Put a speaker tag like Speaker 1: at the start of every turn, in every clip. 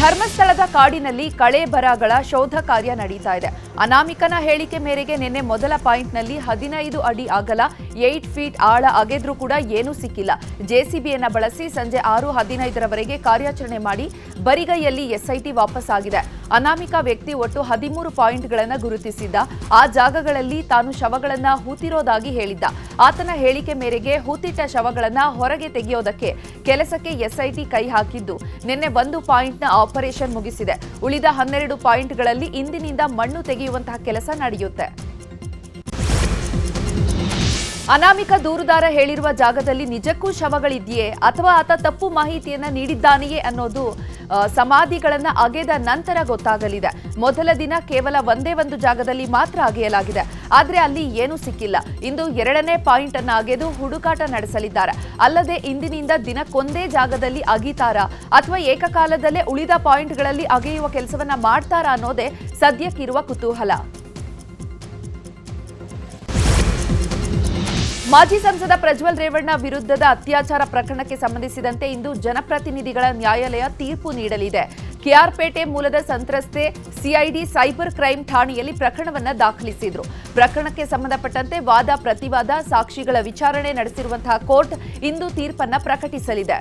Speaker 1: ಧರ್ಮಸ್ಥಳದ ಕಾಡಿನಲ್ಲಿ ಕಳೆ ಬರಗಳ ಶೋಧ ಕಾರ್ಯ ನಡೀತಾ ಇದೆ. ಅನಾಮಿಕನ ಹೇಳಿಕೆ ಮೇರೆಗೆ ನಿನ್ನೆ ಮೊದಲ ಪಾಯಿಂಟ್ನಲ್ಲಿ ಹದಿನೈದು ಅಡಿ ಅಗಲ, ಏಟ್ ಫೀಟ್ ಆಳ ಅಗೆದ್ರೂ ಕೂಡ ಏನೂ ಸಿಕ್ಕಿಲ್ಲ. ಜೆಸಿಬಿಯನ್ನ ಬಳಸಿ ಸಂಜೆ ಆರು ಹದಿನೈದರವರೆಗೆ ಕಾರ್ಯಾಚರಣೆ ಮಾಡಿ ಬರಿಗೈಯಲ್ಲಿ ಎಸ್ಐಟಿ ವಾಪಸ್ ಆಗಿದೆ ಅನಾಮಿಕ ವ್ಯಕ್ತಿ ಒಟ್ಟು ಹದಿಮೂರು ಪಾಯಿಂಟ್ಗಳನ್ನು ಗುರುತಿಸಿದ್ದ. ಆ ಜಾಗಗಳಲ್ಲಿ ತಾನು ಶವಗಳನ್ನ ಹೂತಿರೋದಾಗಿ ಹೇಳಿದ್ದ. ಆತನ ಹೇಳಿಕೆ ಮೇರೆಗೆ ಹೂತಿಟ್ಟ ಶವಗಳನ್ನ ಹೊರಗೆ ತೆಗೆಯೋದಕ್ಕೆ ಕೆಲಸಕ್ಕೆ ಎಸ್ಐಟಿ ಕೈ ಹಾಕಿದ್ದು. ನಿನ್ನೆ ಒಂದು ಪಾಯಿಂಟ್ನ ಆಪರೇಷನ್ ಮುಗಿಸಿದೆ. ಉಳಿದ ಹನ್ನೆರಡು ಪಾಯಿಂಟ್ಗಳಲ್ಲಿ ಇಂದಿನಿಂದ ಮಣ್ಣು ತೆಗೆಯುವಂತಹ ಕೆಲಸ ನಡೆಯುತ್ತೆ. ಅನಾಮಿಕ ದೂರುದಾರ ಹೇಳಿರುವ ಜಾಗದಲ್ಲಿ ನಿಜಕ್ಕೂ ಶವಗಳಿದೆಯೇ ಅಥವಾ ಆತ ತಪ್ಪು ಮಾಹಿತಿಯನ್ನ ನೀಡಿದ್ದಾನೆಯೇ ಅನ್ನೋದು ಸಮಾಧಿಗಳನ್ನ ಅಗೆದ ನಂತರ ಗೊತ್ತಾಗಲಿದೆ. ಮೊದಲ ದಿನ ಕೇವಲ ಒಂದೇ ಒಂದು ಜಾಗದಲ್ಲಿ ಮಾತ್ರ ಅಗೆಯಲಾಗಿದೆ. ಆದ್ರೆ ಅಲ್ಲಿ ಏನೂ ಸಿಕ್ಕಿಲ್ಲ. ಇಂದು ಎರಡನೇ ಪಾಯಿಂಟ್ ಅನ್ನ ಅಗೆದು ಹುಡುಕಾಟ ನಡೆಸಲಿದ್ದಾರೆ. ಅಲ್ಲದೆ ಇಂದಿನಿಂದ ದಿನಕ್ಕೊಂದೇ ಜಾಗದಲ್ಲಿ ಅಗಿತಾರಾ ಅಥವಾ ಏಕಕಾಲದಲ್ಲೇ ಉಳಿದ ಪಾಯಿಂಟ್ಗಳಲ್ಲಿ ಅಗೆಯುವ ಕೆಲಸವನ್ನ ಮಾಡ್ತಾರಾ ಅನ್ನೋದೇ ಸದ್ಯಕ್ಕಿರುವ ಕುತೂಹಲ. ಮಾಜಿ ಸಂಸದ ಪ್ರಜ್ವಲ್ ರೇವಣ್ಣ ವಿರುದ್ಧದ ಅತ್ಯಾಚಾರ ಪ್ರಕರಣಕ್ಕೆ ಸಂಬಂಧಿಸಿದಂತೆ ಇಂದು ಜನಪ್ರತಿನಿಧಿಗಳ ನ್ಯಾಯಾಲಯ ತೀರ್ಪು ನೀಡಲಿದೆ. ಕೆಆರ್ಪೇಟೆ ಮೂಲದ ಸಂತ್ರಸ್ತೆ ಸಿಐಡಿ ಸೈಬರ್ ಕ್ರೈಂ ಠಾಣೆಯಲ್ಲಿ ಪ್ರಕರಣವನ್ನು ದಾಖಲಿಸಿದ್ರು. ಪ್ರಕರಣಕ್ಕೆ ಸಂಬಂಧಪಟ್ಟಂತೆ ವಾದ, ಪ್ರತಿವಾದ, ಸಾಕ್ಷಿಗಳ ವಿಚಾರಣೆ ನಡೆಸಿರುವಂತಹ ಕೋರ್ಟ್ ಇಂದು ತೀರ್ಪನ್ನು ಪ್ರಕಟಿಸಲಿದೆ.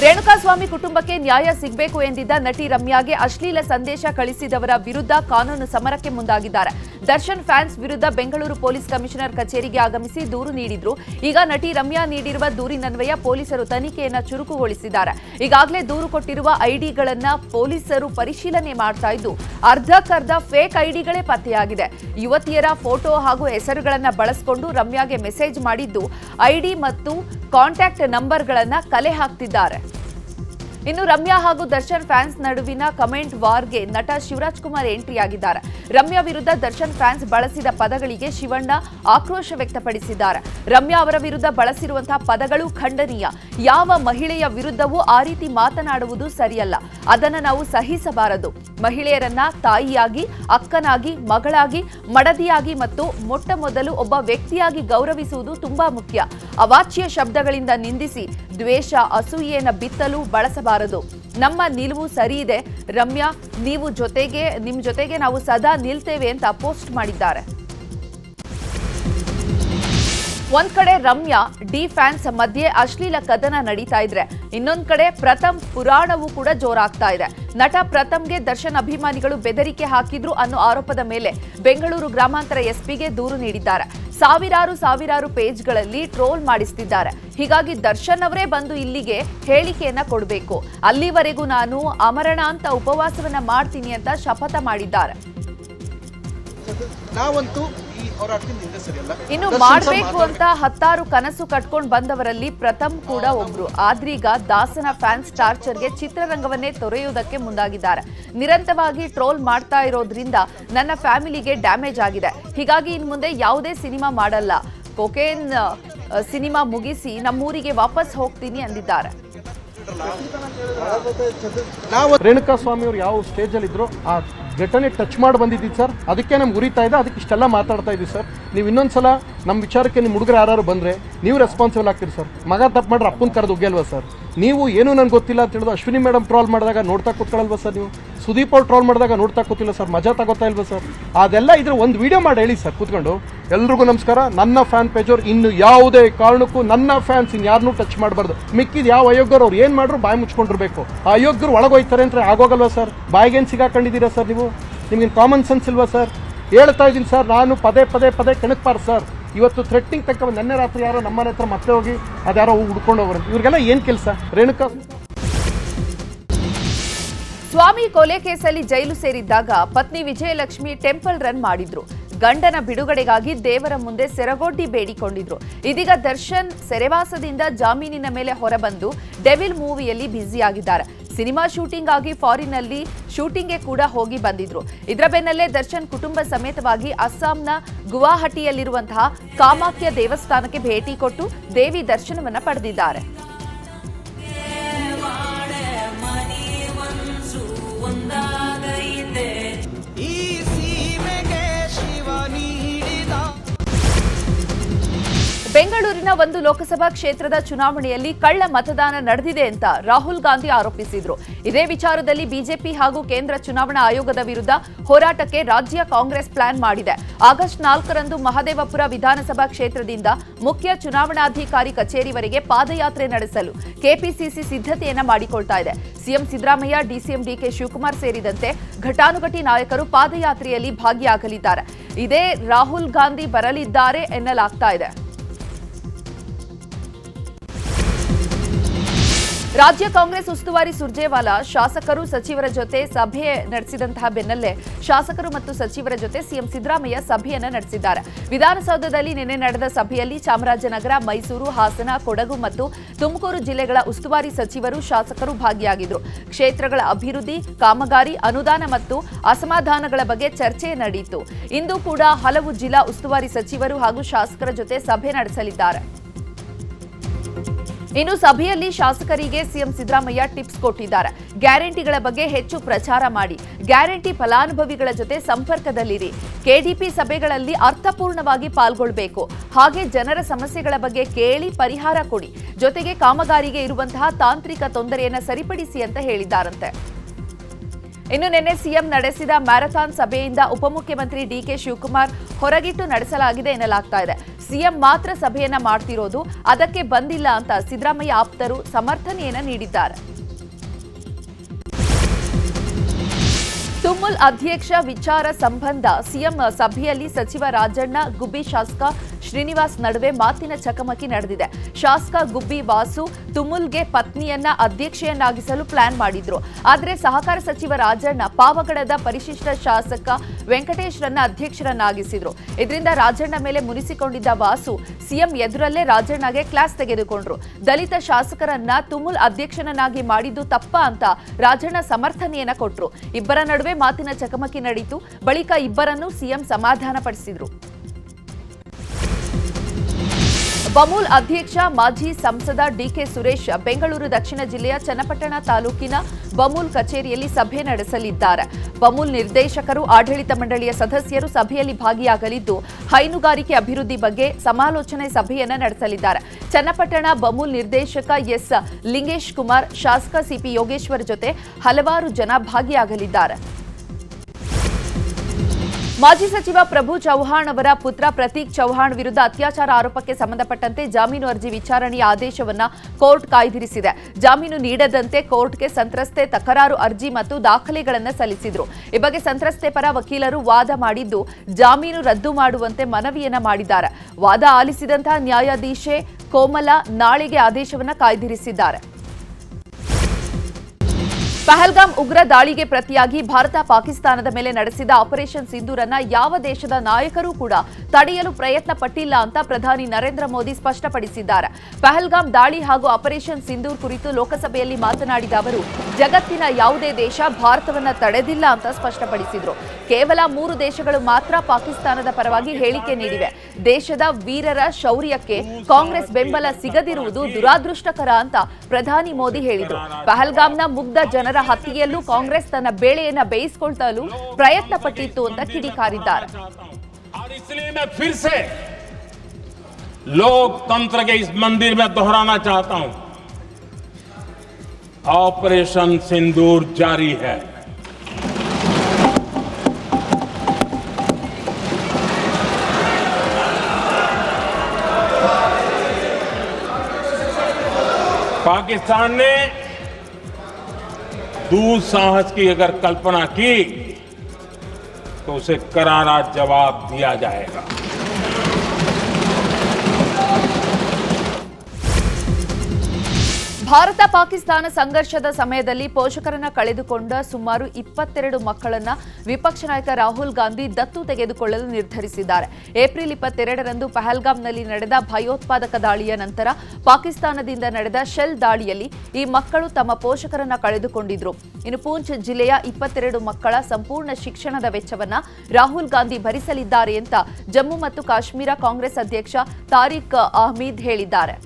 Speaker 1: ರೇಣುಕಾಸ್ವಾಮಿ ಕುಟುಂಬಕ್ಕೆ ನ್ಯಾಯ ಸಿಗಬೇಕು ಎಂದಿದ್ದ ನಟಿ ರಮ್ಯಾಗೆ ಅಶ್ಲೀಲ ಸಂದೇಶ ಕಳಿಸಿದವರ ವಿರುದ್ಧ ಕಾನೂನು ಸಮರಕ್ಕೆ ಮುಂದಾಗಿದ್ದಾರೆ. ದರ್ಶನ್ ಫ್ಯಾನ್ಸ್ ವಿರುದ್ಧ ಬೆಂಗಳೂರು ಪೊಲೀಸ್ ಕಮಿಷನರ್ ಕಚೇರಿಗೆ ಆಗಮಿಸಿ ದೂರು ನೀಡಿದ್ರು. ಈಗ ನಟಿ ರಮ್ಯಾ ನೀಡಿರುವ ದೂರಿನನ್ವಯ ಪೊಲೀಸರು ತನಿಖೆಯನ್ನು ಚುರುಕುಗೊಳಿಸಿದ್ದಾರೆ. ಈಗಾಗಲೇ ದೂರು ಕೊಟ್ಟಿರುವ ಐಡಿಗಳನ್ನ ಪೊಲೀಸರು ಪರಿಶೀಲನೆ ಮಾಡ್ತಾ ಇದ್ದು ಅರ್ಧಕ್ಕರ್ಧ ಫೇಕ್ ಐಡಿಗಳೇ ಪತ್ತೆಯಾಗಿದೆ. ಯುವತಿಯರ ಫೋಟೋ ಹಾಗೂ ಹೆಸರುಗಳನ್ನು ಬಳಸಿಕೊಂಡು ರಮ್ಯಾಗೆ ಮೆಸೇಜ್ ಮಾಡಿದ್ದು, ಐಡಿ ಮತ್ತು ಕಾಂಟ್ಯಾಕ್ಟ್ ನಂಬರ್ಗಳನ್ನು ಕಲೆ ಹಾಕ್ತಿದ್ದಾರೆ. ಇನ್ನು ರಮ್ಯಾ ಹಾಗೂ ದರ್ಶನ್ ಫ್ಯಾನ್ಸ್ ನಡುವಿನ ಕಮೆಂಟ್ ವಾರ್ಗೆ ನಟ ಶಿವರಾಜ್ ಕುಮಾರ್ ಎಂಟ್ರಿ ಆಗಿದ್ದಾರೆ ರಮ್ಯಾ ವಿರುದ್ಧ ದರ್ಶನ್ ಫ್ಯಾನ್ಸ್ ಬಳಸಿದ ಪದಗಳಿಗೆ ಶಿವಣ್ಣ ಆಕ್ರೋಶ ವ್ಯಕ್ತಪಡಿಸಿದ್ದಾರೆ. ರಮ್ಯಾ ಅವರ ವಿರುದ್ಧ ಬಳಸಿರುವಂತಹ ಪದಗಳು ಖಂಡನೀಯ. ಯಾವ ಮಹಿಳೆಯ ವಿರುದ್ಧವೂ ಆ ರೀತಿ ಮಾತನಾಡುವುದು ಸರಿಯಲ್ಲ. ಅದನ್ನ ನಾವು ಸಹಿಸಬಾರದು. ಮಹಿಳೆಯರನ್ನ ತಾಯಿಯಾಗಿ, ಅಕ್ಕನಾಗಿ, ಮಗಳಾಗಿ, ಮಡದಿಯಾಗಿ ಮತ್ತು ಮೊಟ್ಟ ಮೊದಲು ಒಬ್ಬ ವ್ಯಕ್ತಿಯಾಗಿ ಗೌರವಿಸುವುದು ತುಂಬಾ ಮುಖ್ಯ. ಅವಾಚ್ಯ ಶಬ್ದಗಳಿಂದ ನಿಂದಿಸಿ, ದ್ವೇಷ, ಅಸೂಯೆಯನ್ನು ಬಿತ್ತಲು ಬಳಸಬಾರದು. ನಮ್ಮ ನಿಲುವು ಸರಿ ಇದೆ. ರಮ್ಯಾ, ನೀವು ಜೊತೆಗೆ ನಿಮ್ಮ ಜೊತೆಗೆ ನಾವು ಸದಾ ನಿಲ್ತೇವೆ ಅಂತ ಪೋಸ್ಟ್ ಮಾಡಿದ್ದಾರೆ. ಒಂದ್ ಕಡೆ ರಮ್ಯಾ, ಡಿ ಫ್ಯಾನ್ಸ್ ಮಧ್ಯೆ ಅಶ್ಲೀಲ ಕದನ ನಡೀತಾ ಇದ್ರೆ, ಇನ್ನೊಂದ್ ಕಡೆ ಪ್ರಥಮ್ ಪುರಾಣವೂ ಕೂಡ ಜೋರಾಗ್ತಾ ಇದೆ. ನಟ ಪ್ರಥಮ್ಗೆ ದರ್ಶನ್ ಅಭಿಮಾನಿಗಳು ಬೆದರಿಕೆ ಹಾಕಿದ್ರು ಅನ್ನೋ ಆರೋಪದ ಮೇಲೆ ಬೆಂಗಳೂರು ಗ್ರಾಮಾಂತರ ಎಸ್ಪಿಗೆ ದೂರು ನೀಡಿದ್ದಾರೆ. ಸಾವಿರಾರು ಸಾವಿರಾರು ಪೇಜ್ಗಳಲ್ಲಿ ಟ್ರೋಲ್ ಮಾಡಿಸ್ತಿದ್ದಾರೆ. ಹೀಗಾಗಿ ದರ್ಶನ್ ಅವರೇ ಬಂದು ಇಲ್ಲಿಗೆ ಹೇಳಿಕೆಯನ್ನ ಕೊಡಬೇಕು. ಅಲ್ಲಿವರೆಗೂ ನಾನು ಅಮರಣಾಂತ ಉಪವಾಸವನ್ನ ಮಾಡ್ತೀನಿ ಅಂತ ಶಪಥ ಮಾಡಿದ್ದಾರೆ. ಇನ್ನು ಮಾಡಬೇಕು ಅಂತ ಹತ್ತಾರು ಕನಸು ಕಟ್ಕೊಂಡು ಬಂದವರಲ್ಲಿ ಪ್ರಥಮ್ ಕೂಡ ಒಬ್ರು. ಆದ್ರೀಗ ದಾಸನ ಫ್ಯಾನ್ಸ್ ಟಾರ್ಚರ್ಗೆ ಚಿತ್ರರಂಗವನ್ನೇ ತೊರೆಯುವುದಕ್ಕೆ ಮುಂದಾಗಿದ್ದಾರೆ. ನಿರಂತರವಾಗಿ ಟ್ರೋಲ್ ಮಾಡ್ತಾ ಇರೋದ್ರಿಂದ ನನ್ನ ಫ್ಯಾಮಿಲಿಗೆ ಡ್ಯಾಮೇಜ್ ಆಗಿದೆ. ಹೀಗಾಗಿ ಇನ್ನು ಮುಂದೆ ಯಾವುದೇ ಸಿನಿಮಾ ಮಾಡಲ್ಲ. ಕೊಕೇನ್ ಸಿನಿಮಾ ಮುಗಿಸಿ ನಮ್ಮೂರಿಗೆ ವಾಪಸ್ ಹೋಗ್ತೀನಿ ಅಂದಿದ್ದಾರೆ.
Speaker 2: ನಾವು
Speaker 3: ರೇಣುಕಾ ಸ್ವಾಮಿ ಅವರು ಯಾವ ಸ್ಟೇಜಲ್ಲಿ ಇದ್ರು ಆ ಘಟನೆ ಟಚ್ ಮಾಡಿ ಬಂದಿದ್ದೀವಿ ಸರ್. ಅದಕ್ಕೆ ನಮ್ಗೆ ಉರಿತಾ ಇದೆ, ಅದಕ್ಕೆ ಇಷ್ಟೆಲ್ಲ ಮಾತಾಡ್ತಾ ಇದ್ದೀವಿ ಸರ್. ನೀವು ಇನ್ನೊಂದು ಸಲ ನಮ್ಮ ವಿಚಾರಕ್ಕೆ ನಿಮ್ಮ ಹುಡುಗರು ಯಾರು ಬಂದರೆ ನೀವು ರೆಸ್ಪಾನ್ಸಿಬಲ್ ಆಗ್ತೀರಿ ಸರ್. ಮಗ ತಪ್ಪು ಮಾಡ್ರೆ ಅಪ್ಪನ ಕರೆದು ಉಗ್ಯಲ್ವಾ ಸರ್? ನೀವು ಏನೂ ನನಗೆ ಗೊತ್ತಿಲ್ಲ ಅಂತ ಹೇಳಿದ್ರು ಅಶ್ವಿನಿ ಮೇಡಮ್ ಟ್ರಾಲ್ ಮಾಡಿದಾಗ ನೋಡ್ತಾ ಕೂತ್ಕೊಳ್ಳಲ್ವ ಸರ್ ನೀವು? ಸುದೀಪ್ ಅವ್ರು ಟ್ರಾಲ್ ಮಾಡಿದಾಗ ನೋಡ್ತಾ ಕೂತಿಲ್ಲ ಸರ್, ಮಜಾ ತಗೋತಾ ಇಲ್ವಾ ಸರ್? ಅದೆಲ್ಲ ಇದ್ರೆ ಒಂದು ವಿಡಿಯೋ ಮಾಡಿ ಹೇಳಿ ಸರ್, ಕೂತ್ಕೊಂಡು. ಎಲ್ರಿಗೂ ನಮಸ್ಕಾರ. ನನ್ನ ಫ್ಯಾನ್ ಪೇಜವ್ರು ಇನ್ನು ಯಾವುದೇ ಕಾರಣಕ್ಕೂ ನನ್ನ ಫ್ಯಾನ್ಸ್ ಇನ್ನು ಯಾರನ್ನೂ ಟಚ್ ಮಾಡಬಾರ್ದು. ಮಿಕ್ಕಿದ ಯಾವ ಅಯೋಗ್ಯರು ಅವ್ರು ಏನು ಮಾಡ್ರು ಬಾಯಿ ಮುಚ್ಕೊಂಡಿರ್ಬೇಕು. ಆ ಅಯೋಗ್ಯರು ಒಳಗೋಯ್ತಾರೆ ಅಂತ ಆಗೋಗಲ್ವಾ ಸರ್? ಬಾಯಿಗೇನು ಸಿಗಾಕೊಂಡಿದ್ದೀರಾ ಸರ್ ನೀವು? ನಿಮ್ಗೆ ಕಾಮನ್ ಸೆನ್ಸ್ ಇಲ್ವಾ ಸರ್? ಹೇಳ್ತಾ ಇದ್ದೀನಿ ಸರ್, ನಾನು ಪದೇ ಪದೇ ಪದೇ ಕೆಣಕ್ಬಾರ್ದು ಸರ್. ಇವತ್ತು ಥ್ರೆಟ್ಟಿಂಗ್ ತಕ್ಕ ನೆನ್ನೆ ರಾತ್ರಿ ಯಾರೋ ನಮ್ಮನೆ ಹತ್ರ ಮತ್ತೆ ಹೋಗಿ ಅದ್ಯಾರೋ ಹುಡ್ಕೊಂಡು ಹೋಗ್ರಂತ ಇವ್ರಿಗೆಲ್ಲ ಏನು ಕೆಲಸ? ರೇಣುಕ.
Speaker 1: ಸ್ವಾಮಿ ಕೊಲೆ ಕೇಸಲ್ಲಿ ಜೈಲು ಸೇರಿದ್ದಾಗ ಪತ್ನಿ ವಿಜಯಲಕ್ಷ್ಮಿ ಟೆಂಪಲ್ ರನ್ ಮಾಡಿದ್ರು. ಗಂಡನ ಬಿಡುಗಡೆಗಾಗಿ ದೇವರ ಮುಂದೆ ಸೆರಗೊಡ್ಡಿ ಬೇಡಿಕೊಂಡಿದ್ರು. ಇದೀಗ ದರ್ಶನ್ ಸೆರೆವಾಸದಿಂದ ಜಾಮೀನಿನ ಮೇಲೆ ಹೊರಬಂದು ಡೆವಿಲ್ ಮೂವಿಯಲ್ಲಿ ಬ್ಯುಸಿಯಾಗಿದ್ದಾರೆ. ಸಿನಿಮಾ ಶೂಟಿಂಗ್ ಆಗಿ ಫಾರಿನ್ ಫಾರಿನ್ನಲ್ಲಿ ಶೂಟಿಂಗ್ಗೆ ಕೂಡ ಹೋಗಿ ಬಂದಿದ್ರು. ಇದರ ಬೆನ್ನಲ್ಲೇ ದರ್ಶನ್ ಕುಟುಂಬ ಸಮೇತವಾಗಿ ಅಸ್ಸಾಂನ ಗುವಾಹಟಿಯಲ್ಲಿರುವಂತಹ ಕಾಮಾಖ್ಯ ದೇವಸ್ಥಾನಕ್ಕೆ ಭೇಟಿ ಕೊಟ್ಟು ದೇವಿ ದರ್ಶನವನ್ನ ಪಡೆದಿದ್ದಾರೆ. ಬೆಂಗಳೂರಿನ ಒಂದು ಲೋಕಸಭಾ ಕ್ಷೇತ್ರದ ಚುನಾವಣೆಯಲ್ಲಿ ಕಳ್ಳ ಮತದಾನ ನಡೆದಿದೆ ಅಂತ ರಾಹುಲ್ ಗಾಂಧಿ ಆರೋಪಿಸಿದ್ರು. ಇದೇ ವಿಚಾರದಲ್ಲಿ ಬಿಜೆಪಿ ಹಾಗೂ ಕೇಂದ್ರ ಚುನಾವಣಾ ಆಯೋಗದ ವಿರುದ್ಧ ಹೋರಾಟಕ್ಕೆ ರಾಜ್ಯ ಕಾಂಗ್ರೆಸ್ ಪ್ಲಾನ್ ಮಾಡಿದೆ. ಆಗಸ್ಟ್ ನಾಲ್ಕರಂದು ಮಹದೇವಪುರ ವಿಧಾನಸಭಾ ಕ್ಷೇತ್ರದಿಂದ ಮುಖ್ಯ ಚುನಾವಣಾಧಿಕಾರಿ ಕಚೇರಿವರೆಗೆ ಪಾದಯಾತ್ರೆ ನಡೆಸಲು ಕೆಪಿಸಿಸಿ ಸಿದ್ಧತೆಯನ್ನ ಮಾಡಿಕೊಳ್ತಾ ಇದೆ. CM Siddaramaiah, DCM DK Shivakumar ಸೇರಿದಂತೆ ಘಟಾನುಘಟಿ ನಾಯಕರು ಪಾದಯಾತ್ರೆಯಲ್ಲಿ ಭಾಗಿಯಾಗಲಿದ್ದಾರೆ. ಇದೇ ರಾಹುಲ್ ಗಾಂಧಿ ಬರಲಿದ್ದಾರೆ ಎನ್ನಲಾಗ್ತಾ ಇದೆ. ರಾಜ್ಯ ಕಾಂಗ್ರೆಸ್ ಉಸ್ತುವಾರಿ ಸುರ್ಜೇವಾಲಾ, ಶಾಸಕರು ಸಚಿವರ ಜೊತೆ ಸಭೆ ನಡೆಸಿದಂತಹ ಬೆನ್ನಲ್ಲೇ ಶಾಸಕರು ಮತ್ತು ಸಚಿವರ ಜೊತೆ ಸಿಎಂ ಸಿದ್ದರಾಮಯ್ಯ ಸಭೆಯನ್ನು ನಡೆಸಿದ್ದಾರೆ. ವಿಧಾನಸೌಧದಲ್ಲಿ ನಿನ್ನೆ ನಡೆದ ಸಭೆಯಲ್ಲಿ ಚಾಮರಾಜನಗರ, ಮೈಸೂರು, ಹಾಸನ, ಕೊಡಗು ಮತ್ತು ತುಮಕೂರು ಜಿಲ್ಲೆಗಳ ಉಸ್ತುವಾರಿ ಸಚಿವರು ಶಾಸಕರು ಭಾಗಿಯಾಗಿದ್ದರು ಕ್ಷೇತ್ರಗಳ ಅಭಿವೃದ್ಧಿ, ಕಾಮಗಾರಿ, ಅನುದಾನ ಮತ್ತು ಅಸಮಾಧಾನಗಳ ಬಗ್ಗೆ ಚರ್ಚೆ ನಡೆಯಿತು. ಇಂದು ಕೂಡ ಹಲವು ಜಿಲ್ಲಾ ಉಸ್ತುವಾರಿ ಸಚಿವರು ಹಾಗೂ ಶಾಸಕರ ಜೊತೆ ಸಭೆ ನಡೆಸಲಿದ್ದಾರೆ. ಇನ್ನು ಸಭೆಯಲ್ಲಿ ಶಾಸಕರಿಗೆ ಸಿಎಂ ಸಿದ್ದರಾಮಯ್ಯ ಟಿಪ್ಸ್ ಕೊಟ್ಟಿದ್ದಾರೆ. ಗ್ಯಾರಂಟಿಗಳ ಬಗ್ಗೆ ಹೆಚ್ಚು ಪ್ರಚಾರ ಮಾಡಿ. ಗ್ಯಾರಂಟಿ ಫಲಾನುಭವಿಗಳ ಜೊತೆ ಸಂಪರ್ಕದಲ್ಲಿರಿ. ಕೆಡಿಪಿ ಸಭೆಗಳಲ್ಲಿ ಅರ್ಥಪೂರ್ಣವಾಗಿ ಪಾಲ್ಗೊಳ್ಳಬೇಕು ಹಾಗೆ ಜನರ ಸಮಸ್ಯೆಗಳ ಬಗ್ಗೆ ಕೇಳಿ ಪರಿಹಾರ ಕೊಡಿ. ಜೊತೆಗೆ ಕಾಮಗಾರಿಗೆ ಇರುವಂತಹ ತಾಂತ್ರಿಕ ತೊಂದರೆಯನ್ನು ಸರಿಪಡಿಸಿ ಅಂತ ಹೇಳಿದ್ದಾರಂತೆ. ಇನ್ನು ನಿನ್ನೆ ಸಿಎಂ ನಡೆಸಿದ ಮ್ಯಾರಥಾನ್ ಸಭೆಯಿಂದ ಉಪಮುಖ್ಯಮಂತ್ರಿ ಡಿಕೆ ಶಿವಕುಮಾರ್ ಹೊರಗಿಟ್ಟು ನಡೆಸಲಾಗಿದೆ ಎನ್ನಲಾಗ್ತಾ ಇದೆ. ಸಿಎಂ ಮಾತ್ರ ಸಭೆಯನ್ನ ಮಾಡ್ತಿರೋದು, ಅದಕ್ಕೆ ಬಂದಿಲ್ಲ ಅಂತ ಸಿದ್ದರಾಮಯ್ಯ ಆಪ್ತರು ಸಮರ್ಥನೆಯನ್ನ ನೀಡಿದ್ದಾರೆ. ತುಮುಲ್ ಅಧ್ಯಕ್ಷ ವಿಚಾರ ಸಂಬಂಧ ಸಿಎಂ ಸಭೆಯಲ್ಲಿ ಸಚಿವ ರಾಜಣ್ಣ, ಗುಬ್ಬಿ ಶಾಸಕ ಶ್ರೀನಿವಾಸ್ ನಡುವೆ ಮಾತಿನ ಚಕಮಕಿ ನಡೆದಿದೆ. ಶಾಸಕ ಗುಬ್ಬಿ ವಾಸು ತುಮುಲ್ಗೆ ಪತ್ನಿಯನ್ನ ಅಧ್ಯಕ್ಷೆಯನ್ನಾಗಿಸಲು ಪ್ಲಾನ್ ಮಾಡಿದ್ರು. ಆದರೆ ಸಹಕಾರ ಸಚಿವ ರಾಜಣ್ಣ ಪಾವಗಡದ ಪರಿಶಿಷ್ಟ ಶಾಸಕ ವೆಂಕಟೇಶ್ರನ್ನ ಅಧ್ಯಕ್ಷರನ್ನಾಗಿಸಿದ್ರು. ಇದರಿಂದ ರಾಜಣ್ಣ ಮೇಲೆ ಮುನಿಸಿಕೊಂಡಿದ್ದ ವಾಸು ಸಿಎಂ ಎದುರಲ್ಲೇ ರಾಜಣ್ಣಗೆ ಕ್ಲಾಸ್ ತೆಗೆದುಕೊಂಡ್ರು. ದಲಿತ ಶಾಸಕರನ್ನ ತುಮುಲ್ ಅಧ್ಯಕ್ಷನನ್ನಾಗಿ ಮಾಡಿದ್ದು ತಪ್ಪ ಅಂತ ರಾಜಣ್ಣ ಸಮರ್ಥನೆಯನ್ನ ಕೊಟ್ರು. ಇಬ್ಬರ ನಡುವೆ ಮಾತಿನ ಚಕಮಕಿ ನಡೆಯಿತು ಬಳಿಕ ಇಬ್ಬರನ್ನು ಸಿಎಂ ಸಮಾಧಾನಪಡಿಸಿದರು. ಬಮೂಲ್ ಅಧ್ಯಕ್ಷ ಮಾಜಿ ಸಂಸದ ಡಿಕೆ ಸುರೇಶ್ ಬೆಂಗಳೂರು ದಕ್ಷಿಣ ಜಿಲ್ಲೆಯ ಚನ್ನಪಟ್ಟಣ ತಾಲೂಕಿನ ಬಮೂಲ್ ಕಚೇರಿಯಲ್ಲಿ ಸಭೆ ನಡೆಸಲಿದ್ದಾರೆ. ಬಮೂಲ್ ನಿರ್ದೇಶಕರು ಆಡಳಿತ ಮಂಡಳಿಯ ಸದಸ್ಯರು ಸಭೆಯಲ್ಲಿ ಭಾಗಿಯಾಗಲಿದ್ದು, ಹೈನುಗಾರಿಕೆ ಅಭಿವೃದ್ಧಿ ಬಗ್ಗೆ ಸಮಾಲೋಚನೆ ಸಭೆಯನ್ನು ನಡೆಸಲಿದ್ದಾರೆ. ಚನ್ನಪಟ್ಟಣ ಬಮೂಲ್ ನಿರ್ದೇಶಕ ಎಸ್ ಲಿಂಗೇಶ್ ಕುಮಾರ್, ಶಾಸಕ ಸಿಪಿ ಯೋಗೇಶ್ವರ್ ಜೊತೆ ಹಲವಾರು ಜನ ಭಾಗಿಯಾಗಲಿದ್ದಾರೆ. ಮಾಜಿ ಸಚಿವ ಪ್ರಭು ಚೌಹಾಣ್ ಅವರ ಪುತ್ರ ಪ್ರತೀಕ್ ಚೌಹಾಣ್ ವಿರುದ್ಧ ಅತ್ಯಾಚಾರ ಆರೋಪಕ್ಕೆ ಸಂಬಂಧಪಟ್ಟಂತೆ ಜಾಮೀನು ಅರ್ಜಿ ವಿಚಾರಣೆಯ ಆದೇಶವನ್ನ ಕೋರ್ಟ್ ಕಾಯ್ದಿರಿಸಿದೆ. ಜಾಮೀನು ನೀಡದಂತೆ ಕೋರ್ಟ್ಗೆ ಸಂತ್ರಸ್ತೆ ತಕರಾರು ಅರ್ಜಿ ಮತ್ತು ದಾಖಲೆಗಳನ್ನು ಸಲ್ಲಿಸಿದ್ರು. ಈ ಬಗ್ಗೆ ಸಂತ್ರಸ್ತೆ ಪರ ವಕೀಲರು ವಾದ ಮಾಡಿದ್ದು, ಜಾಮೀನು ರದ್ದು ಮಾಡುವಂತೆ ಮನವಿಯನ್ನ ಮಾಡಿದ್ದಾರೆ. ವಾದ ಆಲಿಸಿದಂತಹ ನ್ಯಾಯಾಧೀಶೆ ಕೋಮಲ ನಾಳೆಗೆ ಆದೇಶವನ್ನ ಕಾಯ್ದಿರಿಸಿದ್ದಾರೆ. ಪಹಲ್ಗಾಮ್ ಉಗ್ರ ದಾಳಿಗೆ ಪ್ರತಿಯಾಗಿ ಭಾರತ ಪಾಕಿಸ್ತಾನದ ಮೇಲೆ ನಡೆಸಿದ ಆಪರೇಷನ್ ಸಿಂಧೂರನ್ನ ಯಾವ ದೇಶದ ನಾಯಕರೂ ಕೂಡ ತಡೆಯಲು ಪ್ರಯತ್ನ ಪಟ್ಟಿಲ್ಲ ಅಂತ ಪ್ರಧಾನಿ ನರೇಂದ್ರ ಮೋದಿ ಸ್ಪಷ್ಟಪಡಿಸಿದ್ದಾರೆ. ಪಹಲ್ಗಾಮ್ ದಾಳಿ ಹಾಗೂ ಆಪರೇಷನ್ ಸಿಂಧೂರ್ ಕುರಿತು ಲೋಕಸಭೆಯಲ್ಲಿ ಮಾತನಾಡಿದ ಅವರು ಜಗತ್ತಿನ ಯಾವುದೇ ದೇಶ ಭಾರತವನ್ನ ತಡೆದಿಲ್ಲ ಅಂತ ಸ್ಪಷ್ಟಪಡಿಸಿದ್ರು ಕೇವಲ ಮೂರು ದೇಶಗಳು ಮಾತ್ರ ಪಾಕಿಸ್ತಾನದ ಪರವಾಗಿ ಹೇಳಿಕೆ ನೀಡಿವೆ ದೇಶದ ವೀರರ ಶೌರ್ಯಕ್ಕೆ ಕಾಂಗ್ರೆಸ್ ಬೆಂಬಲ ಸಿಗದಿರುವುದು ದುರಾದೃಷ್ಟಕರ ಅಂತ ಪ್ರಧಾನಿ ಮೋದಿ ಹೇಳಿದರು ಪಹಲ್ಗಾಮ್ನ ಮುಗ್ಧ ಜನರ ಹತ್ಯೆಯಲ್ಲೂ ಕಾಂಗ್ರೆಸ್ ತನ್ನ ಬೇಳೆಯನ್ನ ಬೇಯಿಸಿಕೊಳ್ತಲು ಪ್ರಯತ್ನ ಪಟ್ಟಿತ್ತು ಅಂತ ಕಿಡಿಕಾರಿದ್ದಾರೆ
Speaker 4: और इसलिए मैं फिर से लोकतंत्र के इस मंदिर में दोहराना चाहता हूं ऑपरेशन सिंदूर जारी है। पाकिस्तान ने दुस्साहस की अगर कल्पना की तो उसे करारा जवाब दिया जाएगा।
Speaker 1: ಭಾರತ ಪಾಕಿಸ್ತಾನ ಸಂಘರ್ಷದ ಸಮಯದಲ್ಲಿ ಪೋಷಕರನ್ನ ಕಳೆದುಕೊಂಡ ಸುಮಾರು ಇಪ್ಪತ್ತೆರಡು ಮಕ್ಕಳನ್ನ ವಿಪಕ್ಷ ನಾಯಕ ರಾಹುಲ್ ಗಾಂಧಿ ದತ್ತು ತೆಗೆದುಕೊಳ್ಳಲು ನಿರ್ಧರಿಸಿದ್ದಾರೆ. ಏಪ್ರಿಲ್ ಇಪ್ಪತ್ತೆರಡರಂದು ಪಹಲ್ಗಾಮ್ನಲ್ಲಿ ನಡೆದ ಭಯೋತ್ಪಾದಕ ದಾಳಿಯ ನಂತರ ಪಾಕಿಸ್ತಾನದಿಂದ ನಡೆದ ಶೆಲ್ ದಾಳಿಯಲ್ಲಿ ಈ ಮಕ್ಕಳು ತಮ್ಮ ಪೋಷಕರನ್ನ ಕಳೆದುಕೊಂಡಿದ್ರು. ಇನ್ನು ಪೂಂಚ್ ಜಿಲ್ಲೆಯ ಇಪ್ಪತ್ತೆರಡು ಮಕ್ಕಳ ಸಂಪೂರ್ಣ ಶಿಕ್ಷಣದ ವೆಚ್ಚವನ್ನ ರಾಹುಲ್ ಗಾಂಧಿ ಭರಿಸಲಿದ್ದಾರೆ ಅಂತ ಜಮ್ಮು ಮತ್ತು ಕಾಶ್ಮೀರ ಕಾಂಗ್ರೆಸ್ ಅಧ್ಯಕ್ಷ ತಾರಿಕ್ ಅಹಮೀದ್ ಹೇಳಿದ್ದಾರೆ.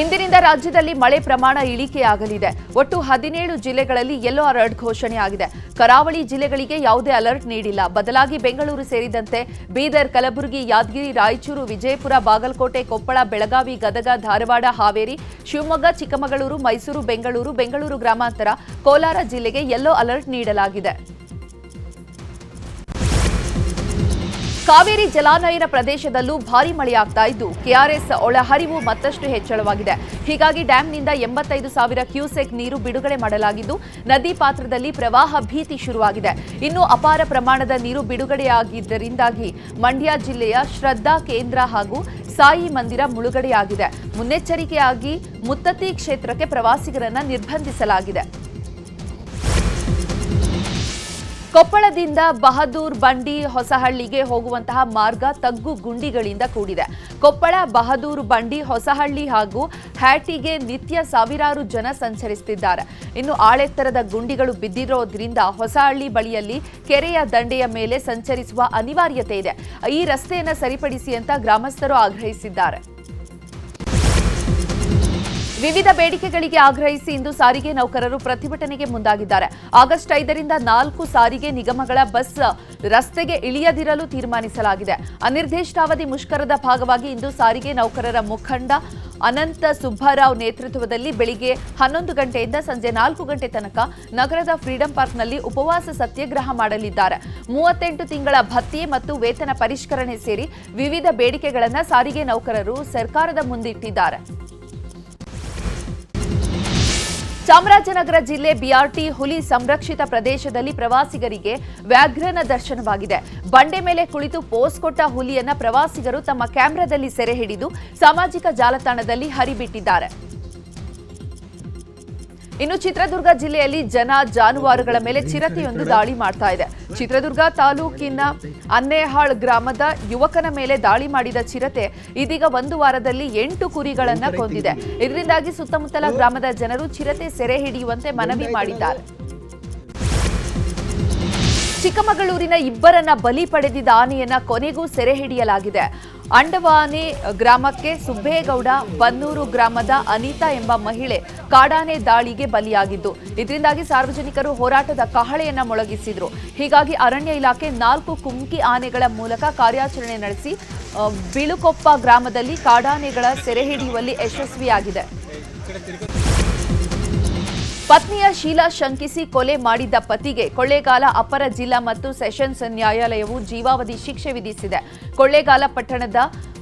Speaker 1: ಇಂದಿನಿಂದ ರಾಜ್ಯದಲ್ಲಿ ಮಳೆ ಪ್ರಮಾಣ ಇಳಿಕೆಯಾಗಲಿದೆ. ಒಟ್ಟು ಹದಿನೇಳು ಜಿಲ್ಲೆಗಳಲ್ಲಿ ಯೆಲ್ಲೋ ಅಲರ್ಟ್ ಘೋಷಣೆಯಾಗಿದೆ. ಕರಾವಳಿ ಜಿಲ್ಲೆಗಳಿಗೆ ಯಾವುದೇ ಅಲರ್ಟ್ ನೀಡಿಲ್ಲ. ಬದಲಾಗಿ ಬೆಂಗಳೂರು ಸೇರಿದಂತೆ ಬೀದರ್, ಕಲಬುರಗಿ, ಯಾದಗಿರಿ, ರಾಯಚೂರು, ವಿಜಯಪುರ, ಬಾಗಲಕೋಟೆ, ಕೊಪ್ಪಳ, ಬೆಳಗಾವಿ, ಗದಗ, ಧಾರವಾಡ, ಹಾವೇರಿ, ಶಿವಮೊಗ್ಗ, ಚಿಕ್ಕಮಗಳೂರು, ಮೈಸೂರು, ಬೆಂಗಳೂರು ಬೆಂಗಳೂರು ಗ್ರಾಮಾಂತರ, ಕೋಲಾರ ಜಿಲ್ಲೆಗೆ ಯೆಲ್ಲೋ ಅಲರ್ಟ್ ನೀಡಲಾಗಿದೆ. ಕಾವೇರಿ ಜಲಾನಯನ ಪ್ರದೇಶದಲ್ಲೂ ಭಾರಿ ಮಳೆಯಾಗ್ತಾ ಇದ್ದು, ಕೆಆರ್ಎಸ್ ಒಳಹರಿವು ಮತ್ತಷ್ಟು ಹೆಚ್ಚಳವಾಗಿದೆ. ಹೀಗಾಗಿ ಡ್ಯಾಂನಿಂದ ಎಂಬತ್ತೈದು ಸಾವಿರ ಕ್ಯೂಸೆಕ್ ನೀರು ಬಿಡುಗಡೆ ಮಾಡಲಾಗಿದ್ದು, ನದಿ ಪಾತ್ರದಲ್ಲಿ ಪ್ರವಾಹ ಭೀತಿ ಶುರುವಾಗಿದೆ. ಇನ್ನು ಅಪಾರ ಪ್ರಮಾಣದ ನೀರು ಬಿಡುಗಡೆಯಾಗಿದ್ದರಿಂದಾಗಿ ಮಂಡ್ಯ ಜಿಲ್ಲೆಯ ಶ್ರದ್ಧಾ ಕೇಂದ್ರ ಹಾಗೂ ಸಾಯಿ ಮಂದಿರ ಮುಳುಗಡೆಯಾಗಿದೆ. ಮುನ್ನೆಚ್ಚರಿಕೆಯಾಗಿ ಮುತ್ತತ್ತಿ ಕ್ಷೇತ್ರಕ್ಕೆ ಪ್ರವಾಸಿಗರನ್ನ ನಿರ್ಬಂಧಿಸಲಾಗಿದೆ. ಕೊಪ್ಪಳದಿಂದ ಬಹದ್ದೂರ್ ಬಂಡಿ ಹೊಸಹಳ್ಳಿಗೆ ಹೋಗುವಂತಹ ಮಾರ್ಗ ತಗ್ಗು ಗುಂಡಿಗಳಿಂದ ಕೂಡಿದೆ. ಕೊಪ್ಪಳ ಬಹದೂರು ಬಂಡಿ, ಹೊಸಹಳ್ಳಿ ಹಾಗೂ ಹ್ಯಾಟಿಗೆ ನಿತ್ಯ ಸಾವಿರಾರು ಜನ ಸಂಚರಿಸುತ್ತಿದ್ದಾರೆ. ಇನ್ನು ಆಳೆತ್ತರದ ಗುಂಡಿಗಳು ಬಿದ್ದಿರೋದ್ರಿಂದ ಹೊಸಹಳ್ಳಿ ಬಳಿಯಲ್ಲಿ ಕೆರೆಯ ದಂಡೆಯ ಮೇಲೆ ಸಂಚರಿಸುವ ಅನಿವಾರ್ಯತೆ ಇದೆ. ಈ ರಸ್ತೆಯನ್ನು ಸರಿಪಡಿಸಿ ಅಂತ ಗ್ರಾಮಸ್ಥರು ಆಗ್ರಹಿಸಿದ್ದಾರೆ. ವಿವಿಧ ಬೇಡಿಕೆಗಳಿಗೆ ಆಗ್ರಹಿಸಿ ಇಂದು ಸಾರಿಗೆ ನೌಕರರು ಪ್ರತಿಭಟನೆಗೆ ಮುಂದಾಗಿದ್ದಾರೆ. ಆಗಸ್ಟ್ ಐದರಿಂದ ನಾಲ್ಕು ಸಾರಿಗೆ ನಿಗಮಗಳ ಬಸ್ ರಸ್ತೆಗೆ ಇಳಿಯದಿರಲು ತೀರ್ಮಾನಿಸಲಾಗಿದೆ. ಅನಿರ್ದಿಷ್ಟಾವಧಿ ಮುಷ್ಕರದ ಭಾಗವಾಗಿ ಇಂದು ಸಾರಿಗೆ ನೌಕರರ ಮುಖಂಡ ಅನಂತ ಸುಬ್ಬರಾವ್ ನೇತೃತ್ವದಲ್ಲಿ ಬೆಳಿಗ್ಗೆ ಹನ್ನೊಂದು ಗಂಟೆಯಿಂದ ಸಂಜೆ ನಾಲ್ಕು ಗಂಟೆ ತನಕ ನಗರದ ಫ್ರೀಡಂ ಪಾರ್ಕ್ನಲ್ಲಿ ಉಪವಾಸ ಸತ್ಯಾಗ್ರಹ ಮಾಡಲಿದ್ದಾರೆ. ಮೂವತ್ತೆಂಟು ತಿಂಗಳ ಭತ್ಯೆ ಮತ್ತು ವೇತನ ಪರಿಷ್ಕರಣೆ ಸೇರಿ ವಿವಿಧ ಬೇಡಿಕೆಗಳನ್ನು ಸಾರಿಗೆ ನೌಕರರು ಸರ್ಕಾರದ ಮುಂದಿಟ್ಟಿದ್ದಾರೆ. ಚಾಮರಾಜನಗರ ಜಿಲ್ಲೆ ಬಿಆರ್ಟಿ ಹುಲಿ ಸಂರಕ್ಷಿತ ಪ್ರದೇಶದಲ್ಲಿ ಪ್ರವಾಸಿಗರಿಗೆ ವ್ಯಾಘ್ರನ ದರ್ಶನವಾಗಿದೆ. ಬಂಡೆ ಮೇಲೆ ಕುಳಿತು ಪೋಸ್ ಕೊಟ್ಟ ಹುಲಿಯನ್ನ ಪ್ರವಾಸಿಗರು ತಮ್ಮ ಕ್ಯಾಮೆರಾದಲ್ಲಿ ಸೆರೆ ಹಿಡಿದು ಸಾಮಾಜಿಕ ಜಾಲತಾಣದಲ್ಲಿ ಹರಿಬಿಟ್ಟಿದ್ದಾರೆ. ಇನ್ನು ಚಿತ್ರದುರ್ಗ ಜಿಲ್ಲೆಯಲ್ಲಿ ಜನ ಜಾನುವಾರುಗಳ ಮೇಲೆ ಚಿರತೆಯೊಂದು ದಾಳಿ ಮಾಡ್ತಾ ಇದೆ. ಚಿತ್ರದುರ್ಗ ತಾಲೂಕಿನ ಅನ್ನೇಹಾಳ್ ಗ್ರಾಮದ ಯುವಕನ ಮೇಲೆ ದಾಳಿ ಮಾಡಿದ ಚಿರತೆ ಇದೀಗ ಒಂದು ವಾರದಲ್ಲಿ ಎಂಟು ಕುರಿಗಳನ್ನ ಕೊಂದಿದೆ. ಇದರಿಂದಾಗಿ ಸುತ್ತಮುತ್ತಲ ಗ್ರಾಮದ ಜನರು ಚಿರತೆ ಸೆರೆ ಹಿಡಿಯುವಂತೆ ಮನವಿ ಮಾಡಿದ್ದಾರೆ. ಚಿಕ್ಕಮಗಳೂರಿನ ಇಬ್ಬರನ್ನ ಬಲಿ ಪಡೆದಿದ್ದ ಆನೆಯನ್ನ ಕೊನೆಗೂ ಸೆರೆ ಹಿಡಿಯಲಾಗಿದೆ. ಅಂಡವಾನೆ ಗ್ರಾಮಕ್ಕೆ ಸುಬ್ಬೇಗೌಡ, ಬನ್ನೂರು ಗ್ರಾಮದ ಅನಿತಾ ಎಂಬ ಮಹಿಳೆ ಕಾಡಾನೆ ದಾಳಿಗೆ ಬಲಿಯಾಗಿದ್ದು, ಇದರಿಂದಾಗಿ ಸಾರ್ವಜನಿಕರು ಹೋರಾಟದ ಕಹಳೆಯನ್ನ ಮೊಳಗಿಸಿದ್ರು. ಹೀಗಾಗಿ ಅರಣ್ಯ ಇಲಾಖೆ ನಾಲ್ಕು ಕುಮ್ಕಿ ಆನೆಗಳ ಮೂಲಕ ಕಾರ್ಯಾಚರಣೆ ನಡೆಸಿ ಬಿಳುಕೊಪ್ಪ ಗ್ರಾಮದಲ್ಲಿ ಕಾಡಾನೆಗಳ ಸೆರೆ ಹಿಡಿಯುವಲ್ಲಿ ಯಶಸ್ವಿಯಾಗಿದೆ. ಪತ್ನಿಯ ಶೀಲಾ ಶಂಕಿಸಿ ಕೊಲೆ ಮಾಡಿದ್ದ ಪತಿಗೆ ಕೊಳ್ಳೇಗಾಲ ಅಪರ ಜಿಲ್ಲಾ ಮತ್ತು ಸೆಷನ್ಸ್ ನ್ಯಾಯಾಲಯವು ಜೀವಾವಧಿ ಶಿಕ್ಷೆ ವಿಧಿಸಿದೆ. ಕೊಳ್ಳೇಗಾಲ ಪಟ್ಟಣದ